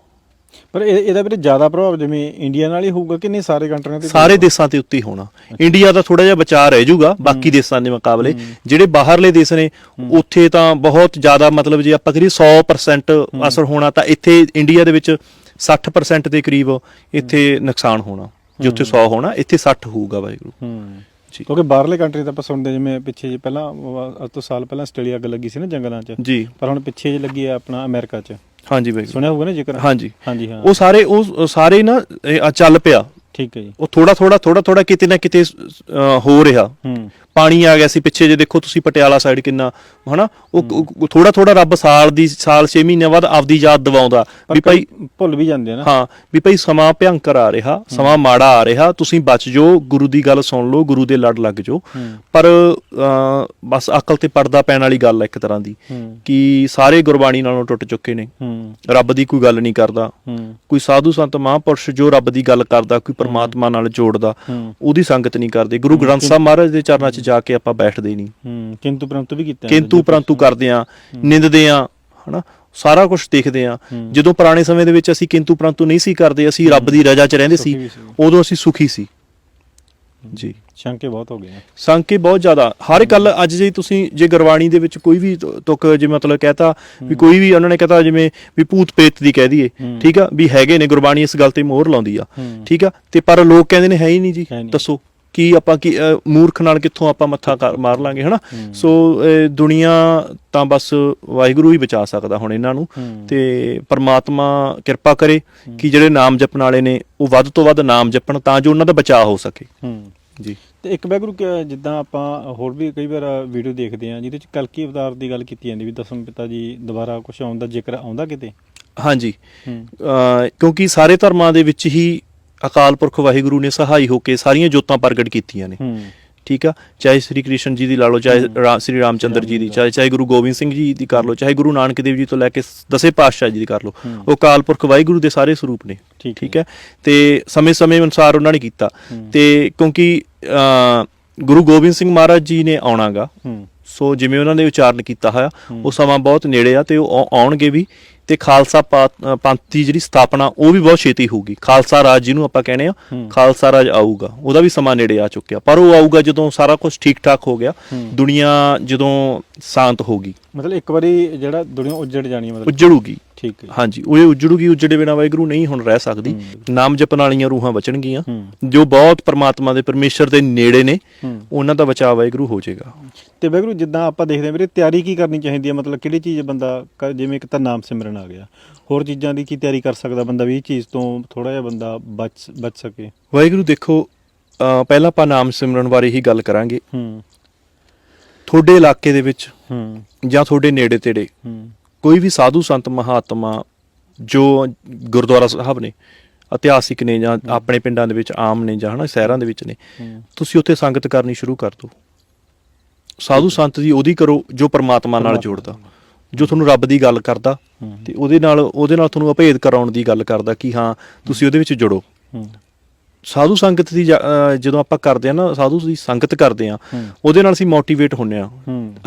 ਪਰ ਇਹ- ਇਹਦਾ ਵੀਰੇ ਜ਼ਿਆਦਾ ਪ੍ਰਭਾਵ ਜਿਵੇਂ ਇੰਡੀਆ ਨਾਲ ਹੀ ਹੋਊਗਾ ਕਿ ਨਹੀਂ ਸਾਰੇ ਕੰਟਰੀਆਂ ਤੇ? ਸਾਰੇ ਦੇਸ਼ਾਂ ਤੇ ਉੱਤੇ ਹੀ ਹੋਣਾ। ਇੰਡੀਆ ਦਾ ਥੋੜਾ ਜਿਹਾ ਬਚਾਅ ਰਹਿ ਜਾਊਗਾ ਬਾਕੀ ਦੇਸ਼ਾਂ ਦੇ ਮੁਕਾਬਲੇ। ਜਿਹੜੇ ਬਾਹਰਲੇ ਦੇਸ਼ ਨੇ ਉੱਥੇ ਤਾਂ ਬਹੁਤ ਜ਼ਿਆਦਾ ਮਤਲਬ ਜੇ ਆਪਾਂ ਕਰੀਏ 100% ਅਸਰ ਹੋਣਾ ਤਾਂ ਇੱਥੇ ਇੰਡੀਆ ਦੇ ਵਿੱਚ 60% ਦੇ ਕਰੀਬ ਇੱਥੇ ਨੁਕਸਾਨ ਹੋਣਾ ਜੇ ਉੱਥੇ 100 ਹੋਣਾ ਇੱਥੇ 60 ਹੋਊਗਾ ਵਾਹਿਗੁਰੂ। ਹੂੰ। ਜੀ। ਕਿਉਂਕਿ ਬਾਹਰਲੇ ਕੰਟਰੀ ਤਾਂ ਆਪਾਂ ਸੁਣਦੇ ਜਿਵੇਂ ਪਿੱਛੇ ਜੇ ਪਹਿਲਾਂ ਉਹ ਅੱਜ ਤੋਂ ਸਾਲ ਪਹਿਲਾਂ ਆਸਟ੍ਰੇਲੀਆ ਅੱਗ ਲੱਗੀ ਸੀ ਨਾ ਜੰਗਲਾਂ 'ਚ। ਜੀ। ਪਰ ਹੁਣ ਪਿੱਛੇ ਜੇ ਲੱਗੀ ਹੈ ਆਪਣਾ ਅਮਰੀਕਾ 'ਚ। ਹਾਂਜੀ ਵਾਹਿਗੁਰੂ ਸੁਣਿਆ ਹੋਊਗਾ ਨਾ ਜ਼ਿਕਰ? ਹਾਂਜੀ। ਹਾਂਜੀ ਹਾਂ। ਉਹ ਸਾਰੇ ਉਹ ਸਾਰੇ ਨਾ ਇਹ ਆ ਚੱਲ ਪਿਆ। ਠੀਕ ਹੈ ਜੀ। ਉਹ ਥੋੜਾ ਥੋੜਾ ਥੋੜਾ ਥੋੜਾ ਕਿਤੇ ਨਾ ਕਿਤੇ ਹੋ ਰਿਹਾ। ਹੂੰ। ਪਾਣੀ ਆ ਗਿਆ ਸੀ ਪਿੱਛੇ ਜੇ ਦੇਖੋ ਤੁਸੀਂ ਪਟਿਆਲਾ ਸਾਈਡ ਕਿੰਨਾ ਹਨਾ? ਉਹ ਥੋੜਾ ਥੋੜਾ ਰੱਬ ਸਾਲ ਦੀ ਸਾਲ 6 ਮਹੀਨਿਆਂ ਬਾਅਦ ਆਪਦੀ ਯਾਦ ਦਿਵਾਉਂਦਾ। ਵੀ ਭਾਈ ਭੁੱਲ ਵੀ ਜਾਂਦੇ ਆ ਨਾ। ਹਾਂ ਵੀ ਭਾਈ ਸਮਾਂ ਭਿਅੰਕਰ ਆ ਰਿਹਾ ਸਮਾਂ ਮਾੜਾ ਆ ਰਿਹਾ ਤੁਸੀਂ ਬਚ ਜਾਓ ਗੁਰੂ ਦੀ ਗੱਲ ਸੁਣ ਲਓ ਗੁਰੂ ਦੇ ਲੜ ਲੱਗ ਜਾਓ। ਹੂੰ। ਪਰ ਬਸ ਅਕਲ ਤੇ ਪਰਦਾ ਪੈਣ ਵਾਲੀ ਗੱਲ ਹੈ ਇੱਕ ਤਰ੍ਹਾਂ ਦੀ ਹੂੰ। ਕਿ ਸਾਰੇ ਗੁਰਬਾਣੀ ਨਾਲੋਂ ਟੁੱਟ ਚੁੱਕੇ ਨੇ। ਹੂੰ। ਰੱਬ ਦੀ ਕੋਈ ਗੱਲ ਨਹੀਂ ਕਰਦਾ। ਹੂੰ। ਕੋਈ ਸਾਧੂ ਸੰਤ ਮਹਾਂਪੁਰਸ਼ ਜੋ ਰੱਬ ਦੀ ਗੱਲ ਕਰਦਾ ਕੋਈ ਪਰਮਾਤਮਾ ਨਾਲ ਜੋੜਦਾ ਉਹਦੀ ਸੰਗਤ ਨਹੀਂ ਕਰਦੇ। ਗੁਰੂ ਗ੍ਰੰਥ ਸਾਹਿਬ ਮਹਾਰਾਜ ਦੇ ਚਰਨਾਂ 'ਚ ਜਾ ਕੇ ਆਪਾਂ ਬੈਠਦੇ ਨਹੀਂ। ਹੂੰ ਕਿੰਤੂ ਪਰੰਤੂ ਵੀ ਕੀਤਾ ਕਿੰਤੂ ਪਰੰਤੂ ਕਰਦੇ ਆ ਨਿੰਦਦੇ ਆ ਹਨਾ? ਸਾਰਾ ਕੁਝ ਦੇਖਦੇ ਆ। ਜਦੋਂ ਪੁਰਾਣੇ ਸਮੇਂ ਦੇ ਵਿੱਚ ਅਸੀਂ ਕਿੰਤੂ ਪਰੰਤੂ ਨਹੀਂ ਸੀ ਕਰਦੇ ਅਸੀਂ ਰੱਬ ਦੀ ਰਜ਼ਾ 'ਚ ਰਹਿੰਦੇ ਸੀ। ਉਦੋਂ ਅਸੀਂ ਸੁਖੀ ਸੀ। ਜੀ। ਸ਼ੰਕੇ ਬਹੁਤ ਹੋ ਗਏ ਨੇ। ਸੰਕੇ ਬਹੁਤ ਜ਼ਿਆਦਾ। ਹਰ ਇੱਕ ਗੱਲ ਅੱਜ ਜੇ ਤੁਸੀਂ ਜੇ ਗੁਰਬਾਣੀ ਦੇ ਵਿੱਚ ਕੋਈ ਵੀ ਤੁਕ ਜੇ ਮਤਲਬ ਕਹਤਾ ਵੀ ਕੋਈ ਵੀ ਉਹਨਾਂ ਨੇ ਕਹਤਾ ਜਿਵੇਂ ਵੀ ਭੂਤ ਪ੍ਰੇਤ ਦੀ ਕਹਿ ਦਈਏ। ਠੀਕ ਆ? ਵੀ ਹੈਗੇ ਨੇ ਗੁਰਬਾਣੀ ਇਸ ਗੱਲ ਤੇ ਮੋਹਰ ਲਾਉਂਦੀ ਆ। ਠੀਕ ਆ? ਤੇ ਪਰ ਲੋਕ ਕਹਿੰਦੇ ਨੇ ਹੈ ਹੀ ਨਹੀਂ ਜੀ। ਦੱਸੋ। ਕੀ ਆਪਾਂ ਕੀ ਅ, ਮੂਰਖ ਨਾਲ ਕਿੱਥੋਂ ਆਪਾਂ ਮੱਥਾ ਕਰ- ਮਾਰ ਲਾਂਗੇ ਹਨਾ? ਸੋ ਅ, ਦੁਨੀਆ ਤਾਂ ਬਸ ਵਾਹਿਗੁਰੂ ਹੀ ਬਚਾ ਸਕਦਾ ਹੁਣ ਇਹਨਾਂ ਨੂੰ। ਤੇ ਪਰਮਾਤਮਾ ਕਿਰਪਾ ਕਰੇ ਕਿ ਜਿਹੜੇ ਨਾਮ ਜਪਣ ਵਾਲੇ ਨੇ ਉਹ ਵੱਧ ਤੋਂ ਵੱਧ ਨਾਮ ਜਪਣ ਤਾਂ ਜੋ ਉਹਨਾਂ ਦਾ ਬਚਾਅ ਹੋ ਸਕੇ। ਹੂੰ। ਜੀ। ਤੇ ਇੱਕ ਬੈਗਰੂ ਕਿ ਜਿੱਦਾਂ ਆਪਾਂ ਹੋਰ ਵੀ ਕਈ ਵਾਰ ਵੀਡੀਓ ਦੇਖਦੇ ਆ ਜਿਹਦੇ ਚ ਕਲਕੀ ਅਵਤਾਰ ਦੀ ਗੱਲ ਕੀਤੀ ਜਾਂਦੀ ਵੀ ਦਸਮ ਪਿਤਾ ਜੀ ਦੁਬਾਰਾ ਕੁਝ ਆਉਣ ਦਾ ਜ਼ਿਕਰ ਆਉਂਦਾ ਕਿਤੇ? ਹਾਂਜੀ। ਹੂੰ। ਅ, ਕਿਉਂਕਿ ਸਾਰੇ ਧਰਮਾਂ ਦੇ ਵਿੱਚ ਹੀ ਅਕਾਲ ਪੁਰਖ ਵਾਹਿਗੁਰੂ ਨੇ ਸਹਾਈ ਹੋ ਕੇ ਸਾਰੀਆਂ ਜੋਤਾਂ ਪ੍ਰਗਟ ਕੀਤੀਆਂ ਨੇ। ਠੀਕ ਆ? ਚਾਹੇ ਸ੍ਰੀ ਕ੍ਰਿਸ਼ਨ ਜੀ ਦੀ ਲਾ ਲਓ ਚਾਹੇ ਸ੍ਰੀ ਰਾਮਚੰਦਰ ਜੀ ਦੀ ਚਾਹੇ ਚਾਹੇ ਗੁਰੂ ਗੋਬਿੰਦ ਸਿੰਘ ਜੀ ਦੀ ਕਰ ਲਓ ਚਾਹੇ ਗੁਰੂ ਨਾਨਕ ਦੇਵ ਜੀ ਤੋਂ ਲੈ ਕੇ ਦਸੇ ਪਾਤਸ਼ਾਹ ਜੀ ਦੀ ਕਰ ਲਓ। ਉਹ ਅਕਾਲ ਪੁਰਖ ਵਾਹਿਗੁਰੂ ਦੇ ਸਾਰੇ ਸਰੂਪ ਨੇ। ਠੀਕ ਹੈ। ਤੇ ਸਮੇਂ-ਸਮੇਂ ਅਨੁਸਾਰ ਉਹਨਾਂ ਨੇ ਕੀਤਾ। ਤੇ ਕਿਉਂਕਿ ਗੁਰੂ ਗੋਬਿੰਦ ਸਿੰਘ ਮਹਾਰਾਜ ਜੀ ਨੇ ਆਉਣਾਗਾ। ਸੋ ਜਿਵੇਂ ਉਹਨਾਂ ਨੇ ਉਚਾਰਨ ਕੀਤਾ ਹੋਇਆ ਉਹ ਸਮਾਂ ਬਹੁਤ ਨੇੜੇ ਆ ਤੇ ਉਹ ਆਉ- ਆਉਣਗੇ ਵੀ। ਤੇ ਖਾਲਸਾ ਪੰਥ ਦੀ ਜਿਹੜੀ ਸਥਾਪਨਾ ਉਹ ਵੀ ਬਹੁਤ ਛੇਤੀ ਹੋਊਗੀ ਖਾਲਸਾ ਰਾਜ ਜਿਹਨੂੰ ਆਪਾਂ ਕਹਿੰਦੇ ਆ। ਖਾਲਸਾ ਰਾਜ ਆਊਗਾ ਉਹਦਾ ਵੀ ਸਮਾਂ ਨੇੜੇ ਆ ਚੁੱਕਿਆ ਪਰ ਉਹ ਆਊਗਾ ਜਦੋਂ ਸਾਰਾ ਕੁਝ ਠੀਕ ਠਾਕ ਹੋ ਗਿਆ। ਦੁਨੀਆ ਜਦੋਂ ਸ਼ਾਂਤ ਹੋਗੀ ਮਤਲਬ ਇੱਕ ਵਾਰੀ ਜਿਹੜਾ ਦੁਨੀਆ ਉੱਜੜ ਜਾਣੀ ਹੈ ਮਤਲਬ। ਉੱਜੜੂਗੀ। ਠੀਕ ਹੈ। ਹਾਂਜੀ ਉਹ ਇਹ ਉੱਜੜੂਗੀ ਉੱਜੜੇ ਬਿਨਾ ਵਾਹਿਗੁਰੂ ਨਹੀਂ ਹੁਣ ਰਹਿ ਸਕਦੀ। ਨਾਮ ਜਪਣ ਵਾਲੀਆਂ ਰੂਹਾਂ ਬਚਣਗੀਆਂ। ਜੋ ਬਹੁਤ ਪਰਮਾਤਮਾ ਦੇ ਪਰਮੇਸ਼ਰ ਦੇ ਨੇੜੇ ਨੇ ਉਹਨਾਂ ਦਾ ਬਚਾਅ ਵਾਹਿਗੁਰੂ ਹੋ ਜਾਏਗਾ। ਤੇ ਬੈਗਰੂ ਜਿੱਦਾਂ ਆਪਾਂ ਦੇਖਦੇ ਹਾਂ ਵੀਰੇ ਤਿਆਰੀ ਕੀ ਕਰਨੀ ਚਾਹੀਦੀ ਹੈ? ਮਤਲਬ ਕਿਹੜੀ ਚੀਜ਼ ਬੰਦਾ ਜਿਵੇਂ ਇੱਕ ਤਾਂ ਨਾਮ ਸਿਮਰਨ ਆ ਗਿਆ। ਹੋਰ ਚੀਜ਼ਾਂ ਦੀ ਕੀ ਤਿਆਰੀ ਕਰ ਸਕਦਾ ਬੰਦਾ ਵੀ ਇਹ ਚੀਜ਼ ਤੋਂ ਥੋੜਾ ਜਿਹਾ ਬੰਦਾ ਬਚ ਬਚ ਸਕੇ? ਵਾਹਿਗੁਰੂ ਦੇਖੋ ਪਹਿਲਾਂ ਆਪਾਂ ਨਾਮ ਸਿਮਰਨ ਬਾਰੇ ਹੀ ਗੱਲ ਕਰਾਂਗੇ। ਤੁਹਾਡੇ ਇਲਾਕੇ ਦੇ ਵਿੱਚ ਹੂੰ। ਜਾਂ ਤੁਹਾਡੇ ਨੇੜੇ ਤੇੜੇ ਹੂੰ। ਕੋਈ ਵੀ ਸਾਧੂ ਸੰਤ ਮਹਾਤਮਾ ਜੋ ਗੁਰਦੁਆਰਾ ਸਾਹਿਬ ਨੇ ਇਤਿਹਾਸਿਕ ਨੇ ਜਾਂ ਆਪਣੇ ਪਿੰਡਾਂ ਦੇ ਵਿੱਚ ਆਮ ਨੇ ਜਾਂ ਹਨਾ ਸ਼ਹਿਰਾਂ ਦੇ ਵਿੱਚ ਨੇ ਤੁਸੀਂ ਉੱਥੇ ਸੰਗਤ ਕਰਨੀ ਸ਼ੁਰੂ ਕਰ ਦਿਓ। ਸਾਧੂ ਸੰਤ ਦੀ ਉਹਦੀ ਕਰੋ ਜੋ ਪਰਮਾਤਮਾ ਨਾਲ ਜੋੜਦਾ ਜੋ ਤੁਹਾਨੂੰ ਰੱਬ ਦੀ ਗੱਲ ਕਰਦਾ ਤੇ ਉਹਦੇ ਨਾਲ ਉਹਦੇ ਨਾਲ ਤੁਹਾਨੂੰ ਅਭੇਦ ਕਰਾਉਣ ਦੀ ਗੱਲ ਕਰਦਾ ਕਿ ਹਾਂ ਤੁਸੀਂ ਉਹਦੇ ਵਿੱਚ ਜੁੜੋ। ਸਾਧੂ ਸੰਗਤ ਦੀ ਜਦੋਂ ਆਪਾਂ ਕਰਦੇ ਆ ਨਾ ਸਾਧੂ ਦੀ ਸੰਗਤ ਕਰਦੇ ਆ ਉਹਦੇ ਨਾਲ ਅਸੀਂ ਮੋਟੀਵੇਟ ਹੁੰਨੇ ਆ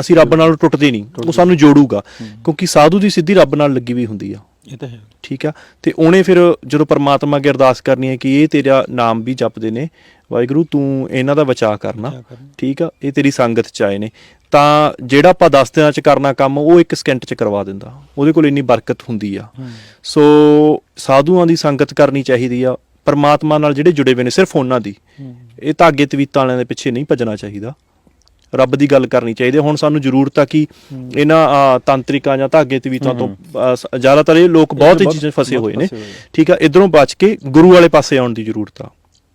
ਅਸੀਂ ਰੱਬ ਨਾਲ ਟੁੱਟਦੇ ਨਹੀਂ। ਉਹ ਸਾਨੂੰ ਜੋੜੂਗਾ। ਕਿਉਂਕਿ ਸਾਧੂ ਦੀ ਸਿੱਧੀ ਰੱਬ ਨਾਲ ਲੱਗੀ ਵੀ ਹੁੰਦੀ ਆ। ਇਹ ਤਾਂ ਹੈ। ਠੀਕ ਆ? ਤੇ ਉਹਨੇ ਫਿਰ ਜਦੋਂ ਪਰਮਾਤਮਾ ਅੱਗੇ ਅਰਦਾਸ ਕਰਨੀ ਹੈ ਕਿ ਇਹ ਤੇਰਾ ਨਾਮ ਵੀ ਜਪਦੇ ਨੇ ਵਾਹਿਗੁਰੂ ਤੂੰ ਇਹਨਾਂ ਦਾ ਬਚਾਅ ਕਰਨਾ। ਠੀਕ ਆ? ਇਹ ਤੇਰੀ ਸੰਗਤ ਚ ਆਏ ਨੇ। ਤਾਂ ਜਿਹੜਾ ਆਪਾਂ 10 ਦਿਨਾਂ ਚ ਕਰਨਾ ਕੰਮ ਉਹ ਇੱਕ ਸਕਿੰਟ ਚ ਕਰਵਾ ਦਿੰਦਾ। ਉਹਦੇ ਕੋਲ ਇੰਨੀ ਬਰਕਤ ਹੁੰਦੀ ਆ। ਸੋ ਸਾਧੂਆਂ ਦੀ ਸੰਗਤ ਕਰਨੀ ਚਾਹੀਦੀ ਆ। ਪਰਮਾਤਮਾ ਨਾਲ ਜਿਹੜੇ ਜੁੜੇ ਹੋਏ ਨੇ ਸਿਰਫ ਉਹਨਾਂ ਦੀ। ਇਹ ਧਾਗੇ ਤਵੀਤਾਂ ਵਾਲਿਆਂ ਦੇ ਪਿੱਛੇ ਨਹੀਂ ਭੱਜਣਾ ਚਾਹੀਦਾ। ਰੱਬ ਦੀ ਗੱਲ ਕਰਨੀ ਚਾਹੀਦੀ ਹੈ। ਹੁਣ ਸਾਨੂੰ ਜ਼ਰੂਰਤ ਆ ਕਿ ਇਹਨਾਂ ਤਾਂਤਰਿਕਾਂ ਜਾਂ ਧਾਗੇ ਤਵੀਤਾਂ ਤੋਂ ਜ਼ਿਆਦਾਤਰ ਇਹ ਲੋਕ ਬਹੁਤ ਹੀ ਚੀਜ਼ਾਂ ਫਸੇ ਹੋਏ ਨੇ। ਠੀਕ ਆ ਇਧਰੋਂ ਬਚ ਕੇ ਗੁਰੂ ਵਾਲੇ ਪਾਸੇ ਆਉਣ ਦੀ ਜ਼ਰੂਰਤ ਆ।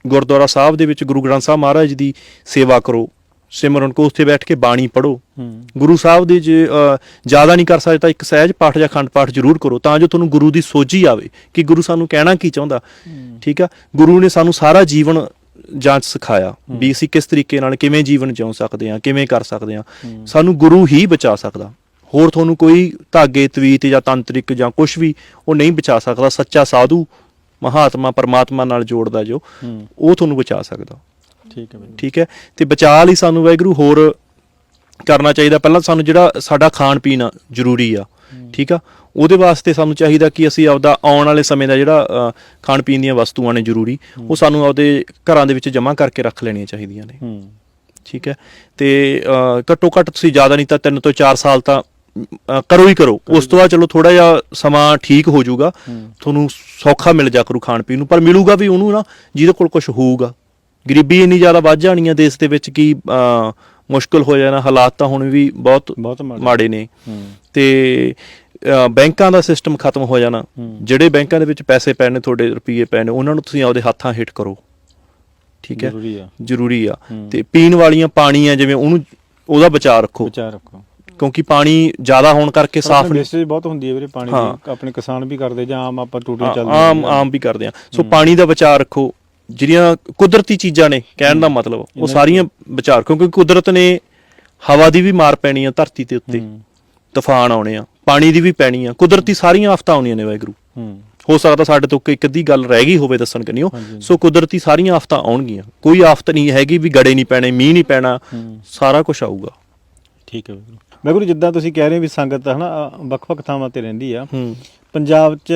ਗੁਰਦੁਆਰਾ ਸਾਹਿਬ ਦੇ ਵਿੱਚ ਗੁਰੂ ਗ੍ਰੰਥ ਸਾਹਿਬ ਮਹਾਰਾਜ ਦੀ ਸੇਵਾ ਕਰੋ। ਸਿਮਰਨ ਕੋ ਉੱਥੇ ਬੈਠ ਕੇ ਬਾਣੀ ਪੜੋ ਗੁਰੂ ਸਾਹਿਬ ਦੇ ਜੇ ਜ਼ਿਆਦਾ ਨਹੀਂ ਕਰ ਸਕਦੇ ਤਾਂ ਇੱਕ ਸਹਿਜ ਪਾਠ ਜਾਂ ਖੰਡ ਪਾਠ ਜ਼ਰੂਰ ਕਰੋ ਤਾਂ ਜੋ ਤੁਹਾਨੂੰ ਗੁਰੂ ਦੀ ਸੋਝੀ ਆਵੇ ਕਿ ਗੁਰੂ ਸਾਨੂੰ ਕਹਿਣਾ ਕੀ ਚਾਹੁੰਦਾ। ਠੀਕ ਆ? ਗੁਰੂ ਨੇ ਸਾਨੂੰ ਸਾਰਾ ਜੀਵਨ ਜਾਂਚ ਸਿਖਾਇਆ ਵੀ ਅਸੀਂ ਕਿਸ ਤਰੀਕੇ ਨਾਲ ਕਿਵੇਂ ਜੀਵਨ ਜਿਉ ਸਕਦੇ ਹਾਂ ਕਿਵੇਂ ਕਰ ਸਕਦੇ ਹਾਂ। ਸਾਨੂੰ ਗੁਰੂ ਹੀ ਬਚਾ ਸਕਦਾ। ਹੋਰ ਤੁਹਾਨੂੰ ਕੋਈ ਧਾਗੇ ਤਵੀਤ ਜਾਂ ਤੰਤਰਿਕ ਜਾਂ ਕੁਝ ਵੀ ਉਹ ਨਹੀਂ ਬਚਾ ਸਕਦਾ। ਸੱਚਾ ਸਾਧੂ ਮਹਾਤਮਾ ਪਰਮਾਤਮਾ ਨਾਲ ਜੋੜਦਾ ਜੋ ਉਹ ਤੁਹਾਨੂੰ ਬਚਾ ਸਕਦਾ। ਠੀਕ ਹੈ ਠੀਕ ਹੈ? ਤੇ ਬਚਾਅ ਲਈ ਸਾਨੂੰ ਵਾਹਿਗੁਰੂ ਹੋਰ ਕਰਨਾ ਚਾਹੀਦਾ। ਪਹਿਲਾਂ ਸਾਨੂੰ ਜਿਹੜਾ ਸਾਡਾ ਖਾਣ ਪੀਣ ਜ਼ਰੂਰੀ ਆ ਠੀਕ ਆ? ਉਹਦੇ ਵਾਸਤੇ ਸਾਨੂੰ ਚਾਹੀਦਾ ਕਿ ਅਸੀਂ ਆਪਦਾ ਆਉਣ ਵਾਲੇ ਸਮੇਂ ਦਾ ਜਿਹੜਾ ਖਾਣ ਪੀਣ ਦੀਆਂ ਵਸਤੂਆਂ ਨੇ ਜ਼ਰੂਰੀ ਉਹ ਸਾਨੂੰ ਆਪਦੇ ਘਰਾਂ ਦੇ ਵਿੱਚ ਜਮ੍ਹਾਂ ਕਰਕੇ ਰੱਖ ਲੈਣੀਆਂ ਚਾਹੀਦੀਆਂ ਨੇ। ਠੀਕ ਹੈ? ਤੇ ਘੱਟੋ ਘੱਟ ਤੁਸੀਂ ਜ਼ਿਆਦਾ ਨਹੀਂ ਤਾਂ 3 ਤੋਂ 4 ਸਾਲ ਤਾਂ ਕਰੋ ਹੀ ਕਰੋ। ਉਸ ਤੋਂ ਬਾਅਦ ਚਲੋ ਥੋੜਾ ਜਿਹਾ ਸਮਾਂ ਠੀਕ ਹੋ ਜਾਊਗਾ। ਤੁਹਾਨੂੰ ਸੌਖਾ ਮਿਲ ਜਾ ਕਰੂ ਖਾਣ ਪੀਣ ਨੂੰ। ਪਰ ਮਿਲੂਗਾ ਵੀ ਉਹਨੂੰ ਨਾ ਜਿਹਦੇ ਕੋਲ ਕੁਝ ਹੋਊਗਾ। ਗਰੀਬੀ ਇੰਨੀ ਜ਼ਿਆਦਾ ਵੱਧ ਜਾਣੀ ਆ ਦੇਸ਼ ਦੇ ਵਿੱਚ ਕਿ ਮੁਸ਼ਕਲ ਹੋ ਜਾਣਾ ਹਾਲਾਤ ਤਾਂ ਹੁਣ ਵੀ ਬਹੁਤ ਬਹੁਤ ਮਾੜੇ। ਨੇ। ਤੇ ਬੈਂਕਾਂ ਦਾ ਸਿਸਟਮ ਖਤਮ ਹੋ ਜਾਣਾ। ਜਿਹੜੇ ਬੈਂਕਾਂ ਦੇ ਵਿੱਚ ਪੈਸੇ ਨੇ ਤੁਹਾਡੇ ਰੁਪਏ ਪਏ ਨੇ ਉਹਨਾਂ ਨੂੰ ਤੁਸੀਂ ਆਪਦੇ ਹੱਥਾਂ ਹੇਠ ਕਰੋ। ਠੀਕ ਹੈ? ਜ਼ਰੂਰੀ ਆ। ਜ਼ਰੂਰੀ ਆ। ਤੇ ਪੀਣ ਵਾਲੀਆਂ ਪਾਣੀ ਆ ਜਿਵੇਂ ਉਹਨੂੰ ਉਹਦਾ ਬਚਾਅ ਰੱਖੋ। ਵਿਚਾਰ ਰੱਖੋ। ਕਿਉਂਕਿ ਪਾਣੀ ਜ਼ਿਆਦਾ ਹੋਣ ਕਰਕੇ ਸਾਫ਼ ਨਹੀਂ ਵੇਸਟੇਜ ਬਹੁਤ ਹੁੰਦੀ ਹੈ ਵੀਰੇ ਪਾਣੀ ਦੀ। ਆਪਣੇ ਕਿਸਾਨ ਵੀ ਕਰਦੇ ਜਾਂ ਆਮ ਆਪਾਂ ਟੂਟੀਆਂ ਚੱਲਦੇ ਆਮ ਆਮ ਵੀ ਕਰਦੇ ਆ। ਸੋ ਪਾਣੀ ਦਾ ਬਚਾਅ ਰੱਖੋ। ਜਿਹੜੀਆਂ ਕੁਦਰਤੀ ਚੀਜ਼ਾਂ ਨੇ ਕਹਿਣ ਦਾ ਮਤਲਬ ਉਹ ਸਾਰੀਆਂ ਰੱਖੋ ਕਿਉਂਕਿ ਕੁਦਰਤ ਨੇ ਹਵਾ ਦੀ ਵੀ ਮਾਰ ਪੈਣੀ ਆ ਧਰਤੀ ਦੇ ਉੱਤੇ। ਤੂਫਾਨ ਆਉਣੇ ਆ ਪਾਣੀ ਦੀ ਵੀ ਪੈਣੀ ਆ। ਕੁਦਰਤੀ ਸਾਰੀਆਂ ਆਫਤਾਂ ਆਉਣੀਆਂ ਨੇ ਵਾਹਿਗੁਰੂ। ਹੂੰ। ਸਕਦਾ ਸਾਡੇ ਤੋਂ ਇੱਕ ਅੱਧੀ ਗੱਲ ਰਹਿ ਗਈ ਹੋਵੇ ਦੱਸਣ ਕਨੀਓ ਸੋ ਕੁਦਰਤੀ ਸਾਰੀਆਂ ਆਫਤਾਂ ਆਉਣਗੀਆਂ। ਕੋਈ ਆਫਤ ਨਹੀਂ ਹੈਗੀ ਵੀ ਗੜੇ ਨਹੀਂ ਪੈਣੇ ਮੀਂਹ ਨਹੀਂ ਪੈਣਾ। ਸਾਰਾ ਕੁਝ ਆਊਗਾ। ਠੀਕ ਹੈ ਵਾਹਿਗੁਰੂ। ਵਾਹਿਗੁਰੂ ਜਿੱਦਾਂ ਤੁਸੀਂ ਕਹਿ ਰਹੇ ਹੋ ਵੀ ਸੰਗਤ ਹਨਾ ਵੱਖ-ਵੱਖ ਥਾਵਾਂ ਤੇ ਰਹਿੰਦੀ ਆ। ਪੰਜਾਬ 'ਚ